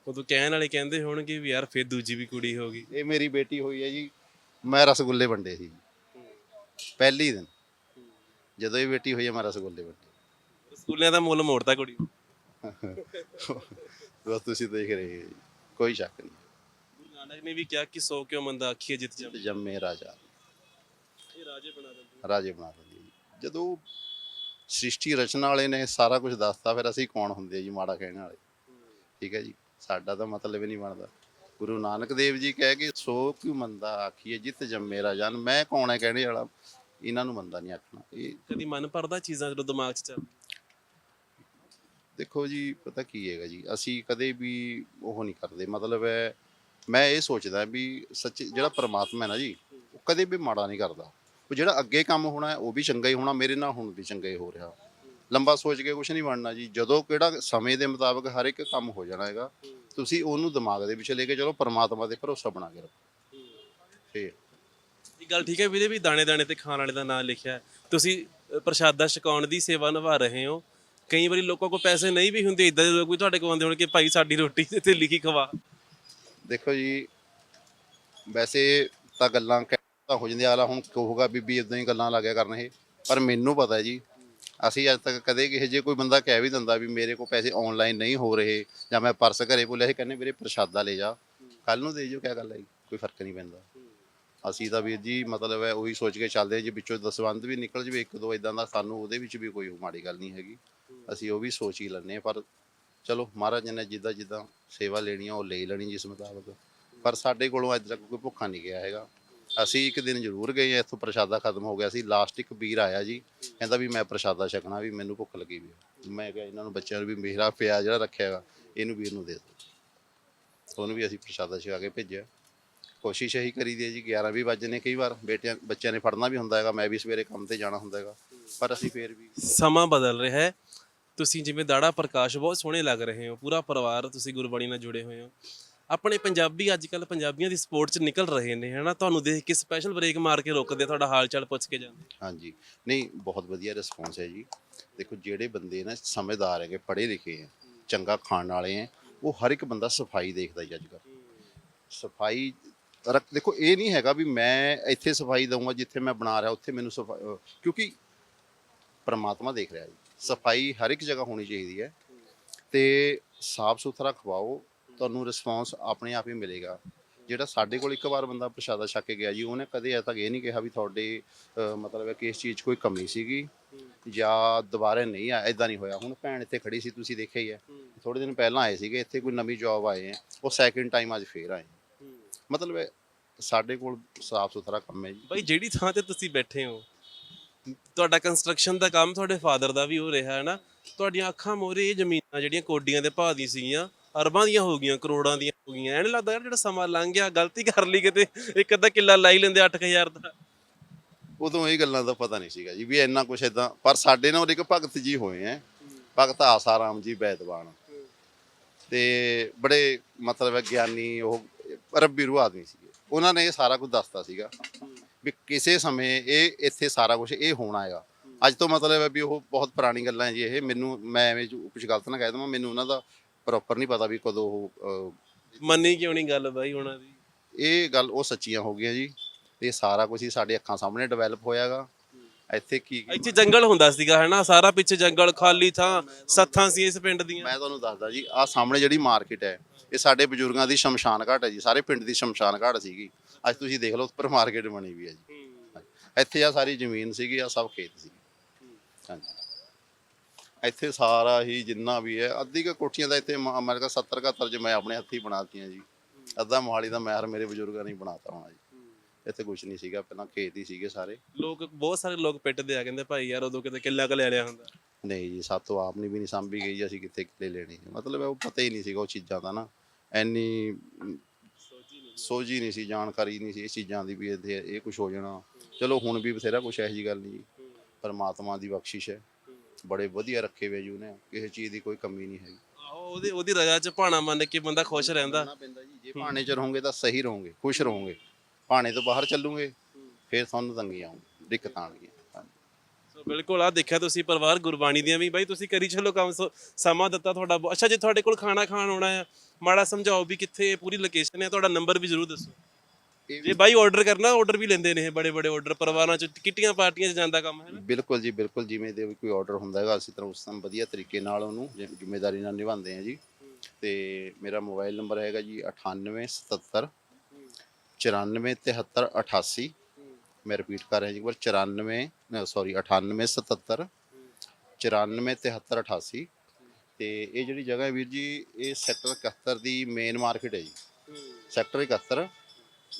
ਉਦੋਂ ਕਹਿਣ ਵਾਲੇ ਕਹਿੰਦੇ ਹੋਣਗੇ ਵੀ ਯਾਰ ਫੇਰ ਦੂਜੀ ਵੀ ਕੁੜੀ ਹੋ ਗਈ। ਇਹ ਮੇਰੀ ਬੇਟੀ ਹੋਈ ਹੈ ਜੀ। ਮੈਂ ਰਸਗੁੱਲੇ ਵੰਡੇ ਸੀ। ਪਹਿਲੀ ਦਿਨ। ਜਦੋਂ ਇਹ ਬੇਟੀ ਹੋਈ ਹੈ ਮੈਂ ਰਸਗੁੱਲੇ ਵੰਡੇ। ਸਕੂਲਿਆਂ ਦਾ ਮੁੱਲ ਮੋੜਤਾ ਕੁੜੀ ਬਸ ਤੁਸੀਂ ਦੇਖ ਰਹੇ ਹੋ ਜੀ। ਕੋਈ ਸ਼ੱਕ ਨਹੀਂ। ਗੁਰੂ ਨਾਨਕ ਨੇ ਵੀ ਕਿਹਾ ਕਿ ਸੋ ਕਿਉਂ ਮੰਦਾ ਆਖੀਏ ਜਿੱਤ ਜਾਵੇ। ਜੰਮੇ ਰਾਜਾ। ਇਹ ਰਾਜੇ ਬਣਾ ਦਿੰਦੇ ਰਾਜੇ ਬਣਾ ਦਿੰਦੀ ਜੀ ਜਦੋਂ ਸ੍ਰਿਸ਼ਟੀ ਰਚਨਾ ਵਾਲੇ ਨੇ ਸਾਰਾ ਕੁਝ ਦੱਸਤਾ ਫਿਰ ਅਸੀਂ ਕੌਣ ਹੁੰਦੇ ਜੀ ਮਾੜਾ ਕਹਿਣ ਵਾਲੇ? ਠੀਕ ਹੈ ਜੀ। ਸਾਡਾ ਤਾਂ ਮਤਲਬ ਹੀ ਨਹੀਂ ਬਣਦਾ। ਗੁਰੂ ਨਾਨਕ ਦੇਵ ਜੀ ਕਹਿ ਕੇ ਸੋ ਕਿਉ ਮੰਦਾ ਆਖੀਏ ਜਿੱਤ ਜੰਮੇ ਰਾਜਨ ਮੈਂ ਕੌਣ ਹੈ ਕਹਿਣੇ ਵਾਲਾ? ਇਹਨਾਂ ਨੂੰ ਮੰਦਾ ਨਹੀਂ ਆਖਣਾ। ਇਹ ਕਦੀ ਮਨ ਭਰਦਾ ਚੀਜ਼ਾਂ ਜਦੋਂ ਦਿਮਾਗ 'ਚ ਚੱਲ ਦੇਖੋ ਜੀ ਪਤਾ ਕੀ ਹੈਗਾ ਜੀ ਅਸੀਂ ਕਦੇ ਵੀ ਉਹ ਨਹੀਂ ਕਰਦੇ। ਮਤਲਬ ਹੈ ਮੈਂ ਇਹ ਸੋਚਦਾ ਵੀ ਸੱਚ ਜਿਹੜਾ ਪ੍ਰਮਾਤਮਾ ਹੈ ਨਾ ਜੀ ਉਹ ਕਦੇ ਵੀ ਮਾੜਾ ਨਹੀਂ ਕਰਦਾ। ਉਹ ਜਿਹੜਾ ਅੱਗੇ ਕੰਮ ਹੋਣਾ ਉਹ ਵੀ ਚੰਗਾ ਹੀ ਹੋਣਾ ਮੇਰੇ ਨਾਲ ਹੁਣ ਵੀ ਚੰਗਾ ਹੀ ਹੋ ਰਿਹਾ। ਲੰਬਾ ਸੋਚ ਕੇ ਕੁਝ ਨਹੀਂ ਬਣਨਾ ਜੀ। ਜਦੋਂ ਕਿਹੜਾ ਸਮੇਂ ਦੇ ਮੁਤਾਬਕ ਹਰ ਇੱਕ ਕੰਮ ਹੋ ਜਾਣਾ ਹੈਗਾ ਤੁਸੀਂ ਉਹਨੂੰ ਦਿਮਾਗ ਦੇ ਵਿੱਚ ਲੈ ਕੇ ਚਲੋ ਪ੍ਰਮਾਤਮਾ ਤੇ ਭਰੋਸਾ ਬਣਾ ਕੇ ਰੱਖੋ। ਇਹ ਗੱਲ ਠੀਕ ਹੈ ਵੀਰੇ ਵੀ ਦਾਣੇ ਦਾਣੇ ਤੇ ਖਾਣ ਵਾਲੇ ਦਾ ਨਾਮ ਲਿਖਿਆ ਹੈ। ਤੁਸੀਂ ਅ, ਪ੍ਰਸ਼ਾਦਾ ਛਕਾਉਣ ਦੀ ਸੇਵਾ ਨਿਭਾ ਰਹੇ ਹੋ। ਕਈ ਵਾਰੀ ਲੋਕਾਂ ਕੋਲ ਪੈਸੇ ਨਹੀਂ ਵੀ ਹੁੰਦੇ ਇਦਾਂ ਦੇ ਲੋਕ ਵੀ ਤੁਹਾਡੇ ਕੋਲ ਆਉਂਦੇ ਹੋਣ ਕਿ ਭਾਈ ਸਾਡੀ ਰੋਟੀ ਤੇ- ਤੇ ਲਿਖੀ ਖਵਾ। ਦੇਖੋ ਜੀ ਵੈਸੇ ਤਾਂ ਗੱਲਾਂ ਕਹਿ ਤਾਂ ਹੋ ਜਾਂਦੀਆਂ ਆਲਾ ਹੁਣ ਕਹੂਗਾ ਬੀਬੀ ਇਦਾਂ ਹੀ ਗੱਲਾਂ ਲੱਗਿਆ ਕਰਨ ਇਹ। ਪਰ ਮੈਨੂੰ ਪਤਾ ਹੈ ਜੀ ਅਸੀਂ ਅੱਜ ਤੱਕ ਕਦੇ ਕਿਸੇ ਜੇ ਕੋਈ ਬੰਦਾ ਕਹਿ ਵੀ ਦਿੰਦਾ ਵੀ ਮੇਰੇ ਕੋਲ ਪੈਸੇ ਆਨਲਾਈਨ ਨਹੀਂ ਹੋ ਰਹੇ ਜਾਂ ਮੈਂ ਪਰਸ ਘਰੇ ਭੁੱਲਿਆ ਸੀ, ਕਹਿੰਦੇ ਮੇਰੇ ਪ੍ਰਸ਼ਾਦਾ ਲੈ ਜਾ। ਕੱਲ ਨੂੰ ਦੇ ਜਿਓ, ਕਿਆ ਗੱਲ ਹੈ ਜੀ? ਕੋਈ ਫ਼ਰਕ ਨਹੀਂ ਪੈਂਦਾ। ਅਸੀਂ ਤਾਂ ਵੀਰ ਜੀ ਮਤਲਬ ਹੈ ਉਹੀ ਸੋਚ ਕੇ ਚੱਲਦੇ ਹਾਂ, ਜੀ ਵਿੱਚੋਂ ਦਸਵੰਦ ਵੀ ਨਿਕਲ ਜਵੇ, ਇੱਕ ਦੋ ਇਦਾਂ ਦਾ ਸਾਨੂੰ ਉਹਦੇ ਵਿੱਚ ਵੀ ਕੋਈ ਮਾੜੀ ਗੱਲ ਨਹੀਂ ਹੈਗੀ। ਅਸੀਂ ਉਹ ਵੀ ਸੋਚ ਹੀ ਲੈਂਦੇ ਹਾਂ, ਪਰ ਚਲੋ ਮਹਾਰਾਜ ਨੇ ਜਿੱਦਾਂ ਜਿੱਦਾਂ ਸੇਵਾ ਲੈਣੀ ਆ, ਉਹ ਲੈ ਲੈਣੀ ਜਿਸ ਮੁਤਾਬਕ। ਪਰ ਸਾਡੇ ਕੋਲੋਂ ਅੱਜ ਤੱਕ ਕੋਈ ਭੁੱਖਾ ਨਹੀਂ ਗਿਆ ਹੈਗਾ। ਅਸੀਂ ਇੱਕ ਦਿਨ ਜ਼ਰੂਰ ਗਏ ਆ ਇੱਥੋਂ ਪ੍ਰਸ਼ਾਦਾ ਖਤਮ ਹੋ ਗਿਆ ਸੀ ਲਾਸਟ ਇੱਕ ਵੀਰ ਆਇਆ ਜੀ, ਕਹਿੰਦਾ ਵੀ ਮੈਂ ਪ੍ਰਸ਼ਾਦਾ ਛਕਣਾ, ਵੀ ਮੈਨੂੰ ਭੁੱਖ ਲੱਗੀ ਵੀ ਆ। ਮੈਂ ਕਿਹਾ ਇਹਨਾਂ ਨੂੰ ਬੱਚਿਆਂ ਨੂੰ ਵੀ ਮੇਰਾ ਪਿਆ ਜਿਹੜਾ ਰੱਖਿਆ ਹੈਗਾ ਇਹਨੂੰ ਵੀਰ ਨੂੰ ਦੇ ਦਿਓ। ਉਹਨੂੰ ਵੀ ਅਸੀਂ ਪ੍ਰਸ਼ਾਦਾ ਛਕਾ ਕੇ ਭੇਜਿਆ। ਕੋਸ਼ਿਸ਼ ਇਹੀ ਕਰੀਦੀ ਹੈ ਜੀ 11 ਵੀ ਵੱਜੇ ਨੇ ਕਈ ਵਾਰ, ਬੇਟਿਆਂ, ਬੱਚਿਆਂ ਨੇ ਫੜਨਾ ਵੀ ਹੁੰਦਾ ਹੈਗਾ, ਮੈਂ ਵੀ ਸਵੇਰੇ ਕੰਮ ਤੇ ਜਾਣਾ ਹੁੰਦਾ ਹੈਗਾ, ਪਰ ਅਸੀਂ ਫੇਰ ਵੀ ਸਮਾਂ ਬਦਲ ਰਿਹਾ ਹੈ। ਤੁਸੀਂ ਜਿਵੇਂ ਦਾੜਾ ਪ੍ਰਕਾਸ਼ ਬਹੁਤ ਸੋਹਣੇ ਲੱਗ ਰਹੇ ਹੋ, ਪੂਰਾ ਪਰਿਵਾਰ ਤੁਸੀਂ ਗੁਰਬਾਣੀ ਨਾਲ ਜੁੜੇ ਹੋਏ ਹੋ। ਆਪਣੇ ਪੰਜਾਬੀ ਅੱਜ ਕੱਲ ਪੰਜਾਬੀਆਂ ਦੀ ਸਪੋਰਟ 'ਚ ਨਿਕਲ ਰਹੇ ਨੇ, ਹਨਾ? ਤੁਹਾਨੂੰ ਦੇਖ ਕੇ ਸਪੈਸ਼ਲ ਬ੍ਰੇਕ ਮਾਰ ਕੇ ਰੁਕਦੇ ਤੁਹਾਡਾ ਹਾਲ ਚਾਲ ਪੁੱਛ ਕੇ ਜਾਂਦੇ ਹਾਂਜੀ। ਨਹੀਂ, ਬਹੁਤ ਵਧੀਆ ਰਿਸਪੌਂਸ ਹੈ ਜੀ। ਦੇਖੋ, ਜਿਹੜੇ ਬੰਦੇ ਨਾ ਸਮਝਦਾਰ ਹੈਗੇ ਪੜ੍ਹੇ ਲਿਖੇ ਹੈ ਚੰਗਾ ਖਾਣ ਵਾਲੇ ਹੈ ਉਹ ਹਰ ਇੱਕ ਬੰਦਾ ਸਫ਼ਾਈ ਦੇਖਦਾ ਜੀ ਅੱਜ ਕੱਲ੍ਹ ਸਫ਼ਾਈ ਰੱਖ, ਦੇਖੋ, ਇਹ ਨਹੀਂ ਹੈਗਾ ਵੀ ਮੈਂ ਇੱਥੇ ਸਫ਼ਾਈ ਦਊਂਗਾ, ਜਿੱਥੇ ਮੈਂ ਬਣਾ ਰਿਹਾ, ਉੱਥੇ ਮੈਨੂੰ ਸਫ਼ਾਈ ਕਿਉਂਕਿ ਪਰਮਾਤਮਾ ਦੇਖ ਰਿਹਾ ਜੀ। ਸਫ਼ਾਈ ਹਰ ਇੱਕ ਜਗ੍ਹਾ ਹੋਣੀ ਚਾਹੀਦੀ ਹੈ। ਤੇ ਸਾਫ਼ ਸੁਥਰਾ ਖਵਾਓ ਤੁਹਾਨੂੰ ਰਿਸਪੌਂਸ ਆਪਣੇ ਆਪ ਹੀ ਮਿਲੇਗਾ। ਜਿਹੜਾ ਸਾਡੇ ਕੋਲ ਇੱਕ ਵਾਰ ਬੰਦਾ ਪ੍ਰਸ਼ਾਦਾ ਛੱਕ ਕੇ ਗਿਆ ਜੀ ਉਹਨੇ ਕਦੇ ਐ ਇਹ ਨਹੀਂ ਕਿਹਾ ਵੀ ਤੁਹਾਡੇ ਅਹ, ਮਤਲਬ ਹੈ ਕਿ ਇਸ ਚੀਜ਼ 'ਚ ਕੋਈ ਕਮੀ ਸੀਗੀ ਜਾਂ ਦੁਬਾਰੇ ਨਹੀਂ ਆ ਇਦਾਂ ਨਹੀਂ ਹੋਇਆ। ਹੁਣ ਭੈਣ ਇੱਥੇ ਖੜੀ ਸੀ ਤੁਸੀਂ ਦੇਖਿਆ ਹੀ ਹੈ। ਥੋੜੇ ਦਿਨ ਪਹਿਲਾਂ ਆਏ ਸੀਗੇ ਇੱਥੇ ਕੋਈ ਨਵੀਂ ਜੌਬ ਆਏ ਹੈ ਉਹ ਸੈਕਿੰਡ ਟਾਈਮ ਅੱਜ ਫੇਰ ਆਏ। ਮਤਲਬ ਹੈ ਸਾਡੇ ਕੋਲ ਸਾਫ਼ ਸੁਥਰਾ ਕੰਮ ਹੈ ਜੀ। ਬਾਈ ਜਿਹੜੀ ਥਾਂ ਤੇ ਤੁਸੀਂ ਬੈਠੇ ਹੋ ਤੁਹਾਡਾ ਕੰਸਟਰਕਸ਼ਨ ਦਾ ਕੰਮ ਤੁਹਾਡੇ ਫਾਦਰ ਦਾ ਵੀ ਹੋ ਰਿਹਾ ਹੈ ਨਾ? ਤੁਹਾਡੀਆਂ ਅੱਖਾਂ ਮੋਰੇ ਇਹ ਜ਼ਮੀਨਾਂ ਜਿਹੜੀਆਂ ਕੋਡੀਆਂ ਦੇ ਭਾਅ ਦੀ ਸੀਗੀਆਂ ਅਰਬਾਂ ਦੀਆਂ ਹੋ ਗਈਆਂ, ਕਰੋੜਾਂ ਦੀਆਂ ਹੋ ਗਈਆਂ। ਐਨ ਲੱਗਦਾ ਯਾਰ ਜਿਹੜਾ ਸਮਾਂ ਲੰਘ ਗਿਆ, ਗਲਤੀ ਕਰ ਲਈ ਕਿਤੇ, ਇੱਕ ਅੱਧਾ ਕਿੱਲਾ ਲਾਈ ਲੈਂਦੇ 8000 ਦਾ। ਉਦੋਂ ਇਹ ਗੱਲਾਂ ਦਾ ਪਤਾ ਨਹੀਂ ਸੀਗਾ ਜੀ ਵੀ ਇੰਨਾ ਕੁਛ ਇਦਾਂ ਪਰ ਸਾਡੇ ਨਾਲ ਇੱਕ ਭਗਤ ਜੀ ਹੋਏ ਐ, ਭਗਤ ਆਸਾਰਾਮ ਜੀ ਬੈਦਵਾਨ। ਤੇ ਬੜੇ ਮਤਲਬ ਗਿਆਨੀ ਉਹ ਰੱਬੀ ਰੂਹ ਆਦਮੀ ਸੀਗੇ। ਉਹਨਾਂ ਨੇ ਇਹ ਸਾਰਾ ਕੁਝ ਦੱਸਤਾ ਸੀਗਾ ਵੀ ਕਿਸੇ ਸਮੇਂ ਇਹ, ਇੱਥੇ ਸਾਰਾ ਕੁਝ ਇਹ ਹੋਣਾ ਹੈਗਾ ਅੱਜ ਤੋਂ ਮਤਲਬ ਹੈ ਵੀ ਉਹ ਬਹੁਤ ਪੁਰਾਣੀ ਗੱਲਾਂ ਜੀ ਇਹ। ਮੈਨੂੰ, ਮੈਂ ਐਵੇਂ ਕੁਝ ਗਲਤ ਨਾ ਕਹਿ ਦਵਾਂ, ਮੈਨੂੰ ਉਹਨਾਂ ਦਾ ਪ੍ਰੋਪਰ ਨਹੀਂ ਪਤਾ ਵੀ ਕਦੋਂ ਉਹ ਅਹ, ਮੰਨੀ ਕਿਉਂ ਨਹੀਂ ਗੱਲ ਬਾਈ ਉਹਨਾਂ ਦੀ? ਇਹ ਗੱਲ ਉਹ ਸੱਚੀਆਂ ਹੋ ਗਈਆਂ ਜੀ। ਤੇ ਸਾਰਾ ਕੁਝ ਹੀ ਸਾਡੇ ਅੱਖਾਂ ਸਾਹਮਣੇ ਡਿਵੈਲਪ ਹੋਇਆਗਾ। ਇੱਥੇ ਕੀ ਕੀ ਇੱਥੇ ਜੰਗਲ ਹੁੰਦਾ ਸੀਗਾ ਹੈਨਾ? ਸਾਰਾ ਪਿੱਛੇ ਜੰਗਲ ਖਾਲੀ ਥਾਂ ਸੱਥਾਂ ਸੀ ਇਸ ਪਿੰਡ ਦੀਆਂ। ਮੈਂ ਤੁਹਾਨੂੰ ਦੱਸਦਾ ਜੀ ਆਹ ਸਾਹਮਣੇ ਜਿਹੜੀ ਮਾਰਕੀਟ ਹੈ ਇਹ ਸਾਡੇ ਬਜ਼ੁਰਗਾਂ ਦੀ ਸ਼ਮਸ਼ਾਨ ਘਾਟ ਹੈ ਜੀ। ਸਾਰੇ ਪਿੰਡ ਦੀ ਸ਼ਮਸ਼ਾਨ ਘਾਟ ਸੀਗੀ। ਅੱਜ ਤੁਸੀਂ ਦੇਖ ਲਓ ਉੱਪਰ ਮਾਰਕੀਟ ਬਣੀ ਵੀ ਹੈ ਜੀ। ਇੱਥੇ ਆ ਸਾਰੀ ਜ਼ਮੀਨ ਸੀਗੀ ਆ ਸਭ ਖੇਤ ਸੀ ਹਾਂਜੀ। ਇੱਥੇ ਸਾਰਾ ਹੀ ਜਿੰਨਾ ਵੀ ਹੈ ਅੱਧੀ ਕੁ ਕੋਠੀਆਂ ਦਾ ਇੱਥੇ ਮ- ਮੇਰੇ ਕੋਲ 70 71 ਚ ਮੈਂ ਆਪਣੇ ਹੱਥੀਂ ਬਣਾਤੀਆਂ ਜੀ। ਅੱਧਾ ਮੋਹਾਲੀ ਦਾ ਮਹਿਰ ਮੇਰੇ ਬਜ਼ੁਰਗਾਂ ਨੇ ਹੀ ਬਣਾਤਾ ਹੋਣਾ ਜੀ। ਇੱਥੇ ਕੁਝ ਨਹੀਂ ਸੀਗਾ ਪਹਿਲਾਂ ਖੇਤ ਹੀ ਸੀਗੇ ਸਾਰੇ। ਲੋਕ ਬਹੁਤ ਸਾਰੇ ਲੋਕ ਪਿੱਟਦੇ ਆ ਕਹਿੰਦੇ ਭਾਈ ਯਾਰ ਉਦੋਂ ਕਿਤੇ ਕਿੱਲਾ ਕ ਲੈ ਲਿਆ ਹੁੰਦਾ। ਨਹੀਂ ਜੀ ਸਾਤੋਂ ਆਪ ਨਹੀਂ ਵੀ ਨਹੀਂ ਸਾਂਭੀ ਗਈ ਜੀ, ਅਸੀਂ ਕਿੱਥੇ ਕਿੱਲੇ ਲੈਣੇ ਮਤਲਬ ਉਹ ਪਤਾ ਹੀ ਨਹੀਂ ਸੀਗਾ ਉਹ ਚੀਜ਼ਾਂ ਦਾ ਨਾ। ਐਨੀ ਅਮ, ਸੋਝੀ ਨਹੀਂ ਸੀ ਜਾਣਕਾਰੀ ਨਹੀਂ ਸੀ ਇਸ ਚੀਜ਼ਾਂ ਦੀ ਵੀ ਇੱਥੇ ਇਹ ਕੁਝ ਹੋ ਜਾਣਾ। ਚਲੋ ਹੁਣ ਵੀ ਬਥੇਰਾ ਕੁਝ ਇਹੋ ਜੀ ਗੱਲ ਨਹੀਂ ਜੀ। ਪਰਮਾਤਮਾ ਦੀ ਬਖਸ਼ਿਸ਼ ਹੈ। ਬੜੇ ਵਧੀਆ ਰੱਖੇ ਹੋਏ ਜੀ ਉਹਨੇ। ਕਿਸੇ ਚੀਜ਼ ਦੀ ਕੋਈ ਕਮੀ ਨਹੀਂ ਹੈਗੀ। ਆਹੋ ਉਹਦੀ ਉਹਦੀ ਰਜ਼ਾ ਚ ਭਾਣਾ ਮੰਨ ਕੇ ਬੰਦਾ ਖੁਸ਼ ਰਹਿੰਦਾ। ਪੈਂਦਾ ਜੀ। ਜੇ ਭਾਣੇ ਚ ਰਹੋਗੇ ਤਾਂ ਸਹੀ ਰਹੋਗੇ ਖੁਸ਼ ਰਹੋਗੇ। ਭਾਣੇ ਤੋਂ ਬਾਹਰ ਚੱਲੋਗੇ ਫਿਰ ਤੁਹਾਨੂੰ ਤੰਗੀਆਂ ਆਉਣਗੀਆਂ ਦਿੱਕਤਾਂ ਆਉਣਗੀਆਂ। ਹਾਂਜੀ। ਸੋ ਬਿਲਕੁਲ ਆ ਦੇਖਿਆ ਤੁਸੀਂ ਪਰਿਵਾਰ ਗੁਰਬਾਣੀ ਦੀਆਂ ਵੀ। ਬਾਈ ਤੁਸੀਂ ਕਰੀ ਚਲੋ ਕੰਮ ਸੋ- ਸਮਾਂ ਦਿੱਤਾ ਤੁਹਾਡਾ ਬਹੁਤ- ਅੱਛਾ ਜੇ ਤੁਹਾਡੇ ਕੋਲ ਖਾਣਾ ਖਾਣ ਆਉਣਾ ਆ ਮਾੜਾ ਸਮਝਾਓ ਵੀ ਕਿੱਥੇ ਪੂਰੀ ਲੋਕੇਸ਼ਨ ਹੈ ਤੁਹਾਡਾ ਨੰਬਰ ਵੀ ਜ਼ਰੂਰ ਦੱਸੋ। ਜੇ ਬਾਈ ਆਰਡਰ ਕਰਨਾ ਆਰਡਰ ਵੀ ਲੈਂਦੇ ਨੇ ਇਹ ਬੜੇ ਬੜੇ ਆਰਡਰ ਪਰਿਵਾਰਾਂ ਚ ਕਿੱਟੀਆਂ ਪਾਰਟੀਆਂ ਚ ਜਾਂਦਾ ਕੰਮ ਹੈ ਨਾ? ਬਿਲਕੁਲ ਜੀ ਬਿਲਕੁਲ ਜਿਵੇਂ ਦੇ ਕੋਈ ਆਰਡਰ ਹੁੰਦਾ ਹੈਗਾ ਅਸੀਂ ਤਰ੍ਹਾਂ ਉਸ ਤਰ੍ਹਾਂ ਵਧੀਆ ਤਰੀਕੇ ਨਾਲ ਉਹਨੂੰ ਜਿ- ਜ਼ਿੰਮੇਵਾਰੀ ਨਾਲ ਨਿਭਾਉਂਦੇ ਹਾਂ ਜੀ। ਤੇ ਮੇਰਾ ਮੋਬਾਈਲ ਨੰਬਰ ਹੈਗਾ ਜੀ 9877 9473 88 ਮੈਂ ਰਿਪੀਟ ਕਰ ਰਿਹਾ ਜੀ ਇੱਕ ਵਾਰ 94 ਸੌਰੀ 9877 9473 88 ਤੇ ਇਹ ਜਿਹੜੀ ਜਗ੍ਹਾ ਹੈ ਵੀਰ ਜੀ ਇਹ ਸੈਕਟਰ 71 ਦੀ ਮੇਨ ਮਾਰਕੀਟ ਹੈ ਜੀ। ਸੈਕਟਰ 71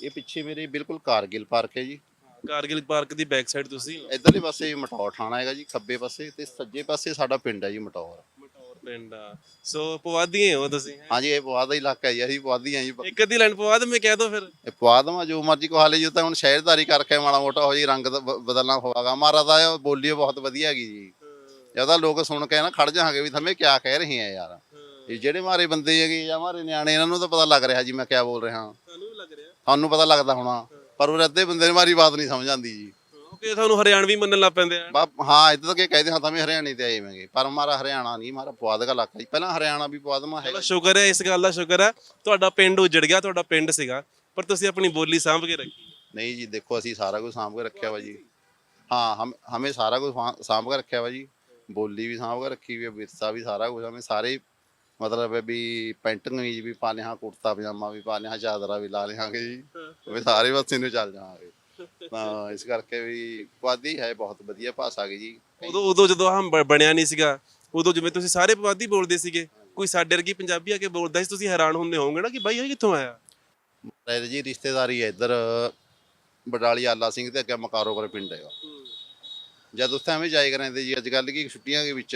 ਇਹ ਪਿੱਛੇ ਮੇਰੇ ਬਿਲਕੁਲ ਕਾਰਗਿਲ ਪਾਰਕ ਹੈ ਜੀ। ਕਾਰਗਿਲ ਪਾਰਕ ਦੀ ਬੈਕ ਸਾਈਡ ਤੁਸੀਂ? ਇਧਰਲੇ ਪਾਸੇ ਮਟੌਰ ਥਾਣਾ ਹੈਗਾ ਜੀ ਖੱਬੇ ਪਾਸੇ ਤੇ ਸੱਜੇ ਪਾਸੇ ਸਾਡਾ ਪਿੰਡ ਹੈ ਜੀ ਮਟੌਰ ਮਟੌਰ ਪਿੰਡ ਆ। ਸੋ ਪਵਾਦੀ ਹੋ ਤੁਸੀਂ ਹੈਂ? ਹਾਂਜੀ ਇਹ ਪਵਾਦ ਦਾ ਇਲਾਕਾ ਹੈ ਜੀ ਅਸੀਂ ਪਵਾਦੀ ਹਾਂ। ਜੀ ਇੱਕ ਅੱਧੀ ਲਾਈਨ ਪਵਾਦ ਮੈਂ ਕਹਿ ਦੋ ਫਿਰ। ਇਹ ਪਵਾਦ ਮਾ ਜੋ ਮਰਜ਼ੀ ਕੋ ਹਾਲੇ ਜੋ ਤਾਂ ਹੁਣ ਸ਼ਹਿਰਦਾਰੀ ਕਰਕੇ ਮਾੜਾ ਮੋਟਾ ਹੋ ਜੀ ਰੰਗ ਬ- ਬਦਲਣਾ ਹੋਵਾਗਾ। ਮਾਰਾ ਦਾ ਬੋਲੀ ਬਹੁਤ ਵਧੀਆ ਹੈਗੀ ਜੀ। ਜ਼ਿਆਦਾ ਲੋਕ ਸੁਣ ਕੇ ਨਾ ਖੜ ਜਾਣਗੇ ਵੀ ਥੰਮੇ ਕਿਆ ਕਹਿ ਰਹੇ ਆ ਯਾਰ। ਇਹ ਜਿਹੜੇ ਮਾਰੇ ਬੰਦੇ ਹੈਗੇ ਜਾਂ ਮਾਰੇ ਨਿਆਣੇ ਇਹਨਾਂ ਨੂੰ ਤਾਂ ਪਤਾ ਲੱਗ ਰਿਹਾ ਜੀ ਮੈਂ ਕਿਆ ਬੋਲ ਰਿਹਾ। ਤੁਹਾਨੂੰ ਵੀ ਲੱਗ ਰਿਹਾ। ਤੁਹਾਨੂੰ ਪਤਾ ਲੱਗਦਾ ਹੋਣਾ ਪਰ ਉਹ ਅੱਧੇ ਬੰਦੇ ਨੇ ਮਾਰੀ ਬਾਤ ਨਹੀਂ ਸਮਝ ਆਉਂਦੀ ਜੀ। ਓਕੇ ਤੁਹਾਨੂੰ ਹਰਿਆਣਵੀ ਮੰਨਣ ਲੱਗ ਪੈਂਦੇ ਆ। ਬਾ ਹਾਂ ਇਦਾਂ ਤਾਂ ਕਿ ਕਹਦੇ ਹਾਂ ਤਾਂ ਮੈਂ ਹਰਿਆਣੇ ਤੇ ਆਏ ਮੈਂਗੇ ਪਰ ਮਾਰਾ ਹਰਿਆਣਾ ਨਹੀਂ ਮਾਰਾ ਪਵਾਦ ਦਾ ਇਲਾਕਾ ਜੀ। ਪਹਿਲਾਂ ਹਰਿਆਣਾ ਵੀ ਪਵਾਦ ਮਾ ਚਲੋ ਹੈਗਾ। ਸ਼ੁਕਰ ਹੈ ਇਸ ਗੱਲ ਦਾ ਸ਼ੁਕਰ ਹੈ। ਤੁਹਾਡਾ ਪਿੰਡ ਉਜੜ ਗਿਆ ਤੁਹਾਡਾ ਪਿੰਡ ਸੀਗਾ ਪਰ ਤੁਸੀਂ ਆਪਣੀ ਬੋਲੀ ਸਾਂਭ ਕੇ ਰੱਖੀ। ਨਹੀਂ ਜੀ ਦੇਖੋ ਅਸੀਂ ਸਾਰਾ ਕੁਝ ਸਾਂਭ ਕੇ ਰੱਖਿਆ ਵਾ ਜੀ। ਹਾਂ ਹਮ ਹਮੇ ਸਾਰਾ ਕੁਝ ਸਾਂਭ ਕੇ ਰੱਖਿਆ ਵਾ ਜੀ। ਬੋਲੀ ਵੀ ਸਾਂਭ ਕੇ ਰੱਖੀ ਵੀ ਹੈ ਵਿਰਸਾ ਵੀ ਸਾਰਾ ਕੁਝ ਹਮੇ ਸਾਰੇ ਮਤਲਬ ਹੈ ਵੀ ਪੈਂਟ ਕਮੀਜ਼ ਵੀ ਪਾ ਲਿਆ ਕੁੜਤਾ ਪਜਾਮਾ ਵੀ ਪਾ ਲਿਆ ਚਾਦਰਾ ਵੀ ਲਾ ਲਿਆਂਗੇ ਜੀ। ਵੀ ਸਾਰੇ ਪਾਸੇ ਨੂੰ ਚੱਲ ਜਾਵਾਂਗੇ। ਤਾਂ ਇਸ ਕਰਕੇ ਵੀ ਪੁਆਧੀ ਹੈ ਬਹੁਤ ਵਧੀਆ ਭਾਸ਼ਾ ਗਈ ਜੀ। ਉਦੋਂ ਉਦੋਂ ਜਦੋਂ ਬ- ਬਣਿਆ ਨਹੀਂ ਸੀਗਾ ਉਦੋਂ ਜਿਵੇਂ ਤੁਸੀਂ ਸਾਰੇ ਪਵਾਦੀ ਬੋਲਦੇ ਸੀਗੇ ਕੋਈ ਸਾਡੇ ਵਰਗੀ ਪੰਜਾਬੀ ਆ ਕੇ ਬੋਲਦਾ ਸੀ ਤੁਸੀਂ ਹੈਰਾਨ ਹੁੰਦੇ ਹੋਵੋਗੇ ਨਾ ਕਿ ਬਾਈ ਇਹ ਕਿੱਥੋਂ ਆਇਆ? ਮਹਾਰਾਜ ਜੀ ਰਿਸ਼ਤੇਦਾਰੀ ਹੈ ਇੱਧਰ ਬਡਾਲੀ ਆਲਾ ਸਿੰਘ ਤੇ ਅੱਗੇ ਮਕਾਰੋਵਰ ਪਿੰਡ ਹੈਗਾ। ਜਦ ਉਸ ਟਾਈਮ ਜਾਏ ਕਰਦੇ ਜੀ ਅੱਜ ਕੱਲ੍ਹ ਕੀ ਛੁੱਟੀਆਂ ਦੇ ਵਿੱਚ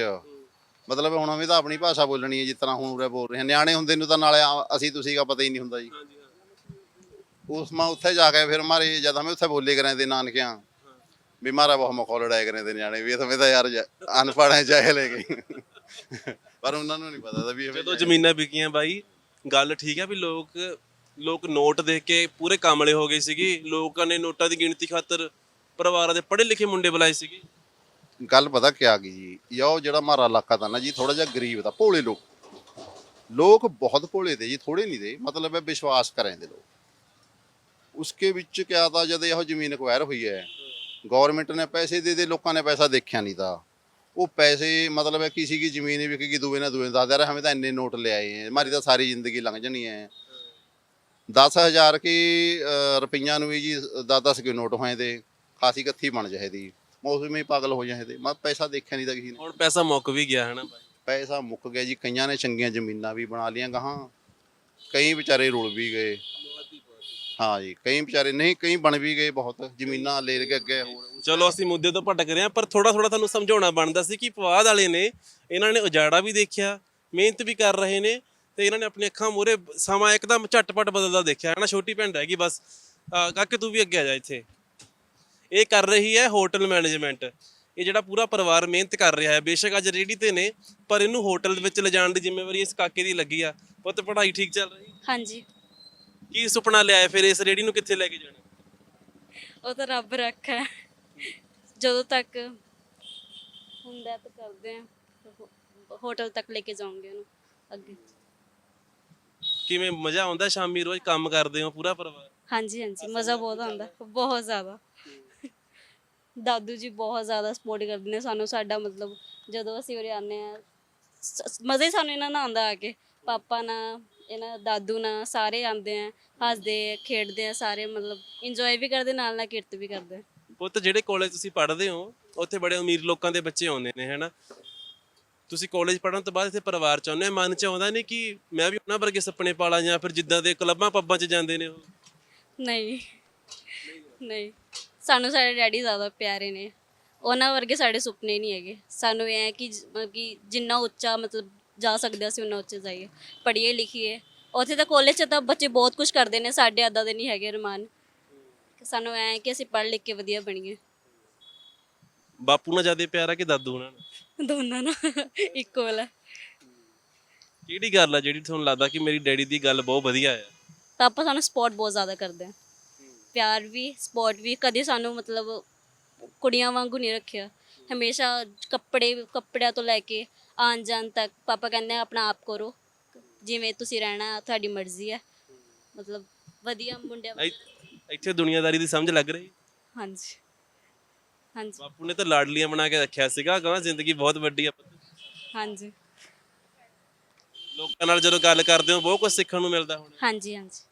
ਮਤਲਬ ਹੁਣ ਹਮੇ ਤਾਂ ਆਪਣੀ ਭਾਸ਼ਾ ਬੋਲਣੀ ਹੈ ਜਿਸ ਤਰ੍ਹਾਂ ਹੁਣ ਉਰੇ ਬੋਲ ਰਹੇ ਹਾਂ ਨਿਆਣੇ ਹੁੰਦੇ ਨੂੰ ਤਾਂ ਨਾਲੇ ਆ- ਅਸੀਂ ਤੁਸੀਂ ਦਾ ਪਤਾ ਹੀ ਨਹੀਂ ਹੁੰਦਾ ਜੀ। ਉਸ ਮੈਂ ਉੱਥੇ ਜਾ ਕੇ ਫਿਰ ਮਾਰੇ ਜਦ ਹਮੇ ਉੱਥੇ ਬੋਲੇ ਕਰਾਂ ਦੇ ਨਾਨਕਿਆਂ ਵੀ ਮਾਰਾ ਬਹੁਤ ਮਖੌਲ ਡਾਇ ਕਰੇ ਦੇ ਨਿਆਣੇ ਵੀ ਇਹ ਤਾਂ ਤਾਂ ਯਾਰ ਅਨਪੜ੍ਹ ਹੈ ਜਾਹਿਲ ਹੈਗੇ ਪਰ ਉਹਨਾਂ ਨੂੰ ਨਹੀਂ ਪਤਾ ਤਾਂ ਵੀ ਜਦੋਂ ਜ਼ਮੀਨਾਂ ਵਿਕੀਆਂ ਬਾਈ ਗੱਲ ਠੀਕ ਹੈ ਵੀ ਲੋਕ ਲੋਕ ਨੋਟ ਦੇਖ ਕੇ ਪੂਰੇ ਕਾਮਲੇ ਹੋ ਗਏ ਸੀਗੇ। ਲੋਕਾਂ ਨੇ ਨੋਟਾਂ ਦੀ ਗਿਣਤੀ ਖਾਤਰ ਪਰਿਵਾਰਾਂ ਦੇ ਪੜ੍ਹੇ ਲਿਖੇ ਮੁੰਡੇ ਬੁਲਾਏ ਸੀਗੇ। ਗੱਲ ਪਤਾ ਕਿਆ ਗਈ ਜੀ? ਜਾਂ ਉਹ ਜਿਹੜਾ ਮਾਰਾ ਇਲਾਕਾ ਤਾਂ ਨਾ ਜੀ ਥੋੜਾ ਜਿਹਾ ਗਰੀਬ ਦਾ ਭੋਲੇ ਲੋਕ। ਲੋਕ ਬਹੁਤ ਭੋਲੇ ਦੇ ਜੀ ਥੋੜੇ ਨਹੀਂ ਦੇ। ਮਤਲਬ ਹੈ ਵਿਸ਼ਵਾਸ ਕਰਾਂ ਦੇ ਲੋਕ। ਉਸਕੇ ਵਿੱਚ ਕਿਆ ਤਾਂ ਜਦ ਇਹੋ ਜ਼ਮੀਨ ਅਕਵਾਇਰ ਹੋਈ ਹੈ ਗਵਰਨਮੈਂਟ ਨੇ ਪੈਸੇ ਦੇ ਦੇ ਲੋਕਾਂ ਨੇ ਪੈਸਾ ਦੇਖਿਆ ਨਹੀਂ ਤਾਂ। ਉਹ ਪੈਸੇ ਮਤਲਬ ਹੈ ਕਿਸੇ ਦੀ ਜ਼ਮੀਨ ਵਿਕ ਗਈ ਦੂਏ ਨਾ ਦੂਏ ਨੂੰ ਦੱਸਦਾ ਰਿਹਾ ਹਮੇ ਤਾਂ ਇੰਨੇ ਨੋਟ ਲਿਆਏ ਹੈ ਹਮਾਰੀ ਤਾਂ ਸਾਰੀ ਜ਼ਿੰਦਗੀ ਲੰਘ ਜਾਣੀ ਹੈ 10000 ਕੀ ਅ, ਰੁਪਈਆਂ ਨੂੰ ਵੀ ਜੀ 10-10 ਕੇ ਨੋਟ ਹੋਏ ਦੇ? ਖਾਸੀ ਕੱਥੀ ਬਣ ਜਾਏ ਦੀ। ਮੌਸਮ ਹੀ ਪਾਗਲ ਹੋ ਤੇ। ਮੈਂ ਪੈਸਾ ਦੇਖਿਆ ਨਹੀਂ ਤਾਂ ਕਿਸੇ ਨੇ। ਹੁਣ ਪੈਸਾ ਮੁੱਕ ਵੀ ਗਿਆ ਹੈ ਨਾ ਬਾਈ? ਪੈਸਾ ਮੁੱਕ ਗਿਆ ਜੀ। ਕਈਆਂ ਨੇ ਚੰਗੀਆਂ ਜ਼ਮੀਨਾਂ ਵੀ ਬਣਾ ਲੀਆਂ ਗਾਹਾਂ। ਕਈ ਵਿਚਾਰੇ ਰੁਲ ਵੀ ਗਏ। ਹਾਂ ਜੀ ਕਈ ਵਿਚਾਰੇ ਨਹੀਂ ਕਈ ਬਣ ਵੀ ਗਏ ਬਹੁਤ। ਜ਼ਮੀਨਾਂ ਲੈ ਕੇ ਅੱਗੇ ਹੋਰ। ਚਲੋ ਅਸੀਂ ਮੁੱਦੇ ਤੋਂ ਭਟਕ ਰਹੇ ਹਾਂ ਪਰ ਥੋੜਾ ਥੋੜਾ ਤੁਹਾਨੂੰ ਸਮਝਾਉਣਾ ਬਣਦਾ ਸੀ ਕਿ ਪਵਾਦ ਵਾਲੇ ਨੇ ਇਹਨਾਂ ਨੇ ਉਜਾੜਾ ਵੀ ਦੇਖਿਆ ਮਿਹਨਤ ਵੀ ਕਰ ਰਹੇ ਨੇ ਤੇ ਇਹਨਾਂ ਨੇ ਆਪਣੀ ਅੱਖਾਂ ਮੂਹਰੇ ਸਮਾਂ ਇੱਕਦਮ ਝਟਪਟ ਬਦਲਦਾ ਦੇਖਿਆ। ਹੈ ਨਾ ਛੋਟੀ ਭੈਣ ਰਹਿ ਗਈ ਬਸ। ਅਹ ਕਾਕੇ ਤੂੰ ਵੀ ਅੱਗੇ ਆ ਜਾ ਇੱਥੇ। ਇਹ ਕਰ ਰਹੀ ਹੈ ਹੋਟਲ ਮੈਨੇਜਮੈਂਟ। ਇਹ ਜਿਹੜਾ ਪੂਰਾ ਪਰਿਵਾਰ ਮਿਹਨਤ ਕਰ ਰਿਹਾ ਹੈ। ਬੇਸ਼ੱਕ ਅੱਜ ਰੇੜੀ ਤੇ ਨੇ ਪਰ ਇਹਨੂੰ ਹੋਟਲ ਦੇ ਵਿੱਚ ਲਿਜਾਣ ਦੀ ਜ਼ਿੰਮੇਵਾਰੀ ਇਸ ਕਾਕੇ ਦੀ ਲੱਗੀ ਆ। ਪੁੱਤ ਪੜ੍ਹਾਈ ਠੀਕ ਚੱਲ ਰਹੀ? ਹਾਂਜੀ। ਕੀ ਸੁਪਨਾ ਲਿਆਏ ਫਿਰ ਇਸ ਰੇੜੀ ਨੂੰ ਕਿੱਥੇ ਲੈ ਕੇ ਜਾਣਾ? ਉਹ ਤਾਂ ਰੱਬ ਰੱਖਾ ਜਦੋਂ ਤੱਕ ਹੁੰਦਾ ਤਾਂ ਕਰਦੇ ਆ। ਹੋਟਲ ਤੱਕ ਲੈ ਕੇ ਜਾਵਾਂਗੇ ਉਹਨੂੰ ਅੱਗੇ। ਕਿਵੇਂ ਮਜ਼ਾ ਆਉਂਦਾ? ਸ਼ਾਮੀ ਰੋਜ਼ ਕੰਮ ਕਰਦੇ ਹੋ ਪੂਰਾ ਪਰਿਵਾਰ? ਹਾਂਜੀ ਹਾਂਜੀ। ਮਜ਼ਾ ਬਹੁਤ ਆਉਂਦਾ। ਬਹੁਤ ਜ਼ਿਆਦਾ। ਦਾਦੂ ਜੀ ਬਹੁਤ ਜ਼ਿਆਦਾ ਸਪੋਰਟ ਕਰਦੇ ਨੇ ਸਾਨੂੰ ਸਾਡਾ ਮਤਲਬ ਜਦੋਂ ਅਸੀਂ ਉਰੇ ਆਉਂਦੇ ਆ ਮਜ਼ਾ ਸਾਨੂੰ ਇਹਨਾਂ ਨਾਲ ਆਉਂਦਾ ਆ ਕੇ। ਪਾਪਾ ਨਾਲ ਇਹਨਾਂ ਦਾਦੂ ਨਾਲ ਸਾਰੇ ਆਉਂਦੇ ਆ ਹੱਸਦੇ ਖੇਡਦੇ ਆ ਸਾਰੇ ਮਤਲਬ ਇੰਜੋਏ ਵੀ ਕਰਦੇ ਨਾਲ ਨਾਲ ਕਿਰਤ ਵੀ ਕਰਦੇ ਪੁੱਤ ਜਿਹੜੇ ਕਾਲਜ ਤੁਸੀਂ ਪੜ੍ਹਦੇ ਹੋ ਉੱਥੇ ਬੜੇ ਅਮੀਰ ਲੋਕਾਂ ਦੇ ਬੱਚੇ ਆਉਂਦੇ ਨੇ ਹੈਨਾ? ਤੁਸੀਂ ਕਾਲਜ ਪੜ੍ਹਨ ਤੋਂ ਬਾਅਦ ਇੱਥੇ ਪਰਿਵਾਰ ਚ ਆਉਂਦੇ ਮਨ ਚ ਆਉਂਦਾ ਨਹੀਂ ਕਿ ਮੈਂ ਵੀ ਉਹਨਾਂ ਵਰਗੇ ਸੁਪਨੇ ਪਾਲਾਂ ਜਾਂ ਫਿਰ ਜਿੱਦਾਂ ਦੇ ਕਲੱਬਾਂ ਪੱਬਾਂ ਚ ਜਾਂਦੇ ਨੇ ਉਹ? ਨਹੀਂ। ਨਹੀਂ। ਸਾਨੂੰ ਸਾਡੇ ਡੈਡੀ ਜ਼ਿਆਦਾ ਪਿਆਰੇ ਨੇ। ਉਹਨਾਂ ਵਰਗੇ ਸਾਡੇ ਸੁਪਨੇ ਨਹੀਂ ਹੈਗੇ। ਸਾਨੂੰ ਇਹ ਹੈ ਕਿ ਜ- ਮਤਲਬ ਕਿ ਜਿੰਨਾ ਉੱਚਾ ਮਤਲਬ ਜਾ ਸਕਦੇ ਅਸੀਂ ਉਹਨਾਂ ਉੱਚੇ ਜਾਈਏ। ਪੜ੍ਹੀਏ ਲਿਖੀਏ। ਉੱਥੇ ਤਾਂ ਕਾਲਜ 'ਚ ਤਾਂ ਬੱਚੇ ਬਹੁਤ ਕੁਝ ਕਰਦੇ ਨੇ ਸਾਡੇ ਅੱਦਾ ਦੇ ਨਹੀਂ ਹੈਗੇ ਰਮਾਨ ਸਾਨੂੰ ਐ ਹੈ ਕਿ ਅਸੀਂ ਪੜ੍ਹ ਲਿਖ ਕੇ ਵਧੀਆ ਬਣੀਏ। ਬਾਪੂ ਨਾਲ ਜ਼ਿਆਦਾ ਪਿਆਰ ਆ ਕਿ ਦਾਦੂ ਨਾਲ ਦੋਨਾਂ ਨਾਲ ਇਕੁਅਲ ਹੈ ਕਿਹੜੀ ਗੱਲ ਆ ਜਿਹੜੀ ਤੁਹਾਨੂੰ ਲੱਗਦਾ ਕਿ ਮੇਰੀ ਡੈਡੀ ਦੀ ਗੱਲ ਬਹੁਤ ਵਧੀਆ ਆ? ਪਾਪਾ ਸਾਨੂੰ ਸਪੋਰਟ ਬਹੁਤ ਜ਼ਿਆਦਾ ਕਰਦੇ ਆ। ਪਿਆਰ ਵੀ ਸਪੋਰਟ ਵੀ ਕਦੇ ਸਾਨੂੰ ਮਤਲਬ ਕੁੜੀਆਂ ਵਾਂਗੂ ਨਹੀਂ ਰੱਖਿਆ। ਹਮੇਸ਼ਾ ਕੱਪੜੇ ਕੱਪੜਿਆਂ ਤੋਂ ਲੈ ਕੇ ਆਉਣ ਜਾਣ ਤੱਕ ਪਾਪਾ ਕਹਿੰਦੇ ਆ, ਆਪਣਾ ਆਪ ਕਰੋ। ਜਿਵੇਂ ਤੁਸੀਂ ਰਹਿਣਾ ਤੁਹਾਡੀ ਮਰਜ਼ੀ ਹੈ। ਮਤਲਬ ਵਧੀਆ ਮੁੰਡਿਆਂ ਇ- ਇੱਥੇ ਦੁਨੀਆਦਾਰੀ ਦੀ ਸਮਝ ਲੱਗ ਰਹੀ? ਹਾਂਜੀ। ਹਾਂਜੀ। ਬਾਪੂ ਨੇ ਤਾਂ ਲਾਡਲੀਆਂ ਬਣਾ ਕੇ ਰੱਖਿਆ ਸੀਗਾ ਕਹਿੰਦਾ ਜ਼ਿੰਦਗੀ ਬਹੁਤ ਵੱਡੀ ਆ। ਹਾਂਜੀ। ਲੋਕਾਂ ਨਾਲ ਜਦੋਂ ਗੱਲ ਕਰਦੇ ਹੋ ਬਹੁਤ ਕੁਝ ਸਿੱਖਣ ਨੂੰ ਮਿਲਦਾ ਹੁਣ। ਹਾਂਜੀ ਹਾਂਜੀ।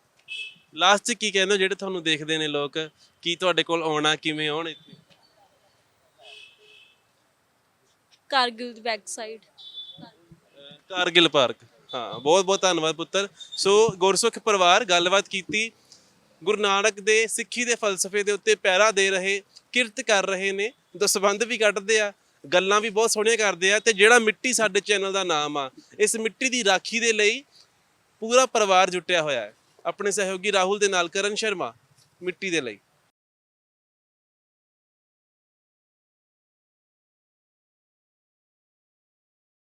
ਲਾਸਟ 'ਚ ਕੀ ਕਹਿੰਦੇ ਹੋ? ਜਿਹੜੇ ਤੁਹਾਨੂੰ ਦੇਖਦੇ ਨੇ ਲੋਕ ਕੀ ਤੁਹਾਡੇ ਕੋਲ ਆਉਣਾ ਕਿਵੇਂ ਆਉਣ ਇੱਥੇ? ਕਾਰਗਿਲ ਦੀ ਬੈਕ ਸਾਈਡ ਕਾਰਗਿਲ ਪਾਰਕ। ਹਾਂ ਬਹੁਤ ਬਹੁਤ ਧੰਨਵਾਦ ਪੁੱਤਰ। ਸੋ ਗੁਰਸੁਖ ਪਰਿਵਾਰ ਗੱਲਬਾਤ ਕੀਤੀ। ਗੁਰੂ ਨਾਨਕ ਦੇ ਸਿੱਖੀ ਦੇ ਫਲਸਫੇ ਦੇ ਉੱਤੇ ਪਹਿਰਾ ਦੇ ਰਹੇ ਕਿਰਤ ਕਰ ਰਹੇ ਨੇ ਦਸਵੰਧ ਵੀ ਕੱਢਦੇ ਆ ਗੱਲਾਂ ਵੀ ਬਹੁਤ ਸੋਹਣੀਆਂ ਕਰਦੇ ਆ ਤੇ ਜਿਹੜਾ ਮਿੱਟੀ ਸਾਡੇ ਚੈਨਲ ਦਾ ਨਾਮ ਆ ਇਸ ਮਿੱਟੀ ਦੀ ਰਾਖੀ ਦੇ ਲਈ ਪੂਰਾ ਪਰਿਵਾਰ ਜੁਟਿਆ ਹੋਇਆ ਹੈ। ਆਪਣੇ ਸਹਿਯੋਗੀ ਰਾਹੁਲ ਦੇ ਨਾਲ ਕਰਨ ਸ਼ਰਮਾ ਮਿੱਟੀ ਦੇ ਲਈ।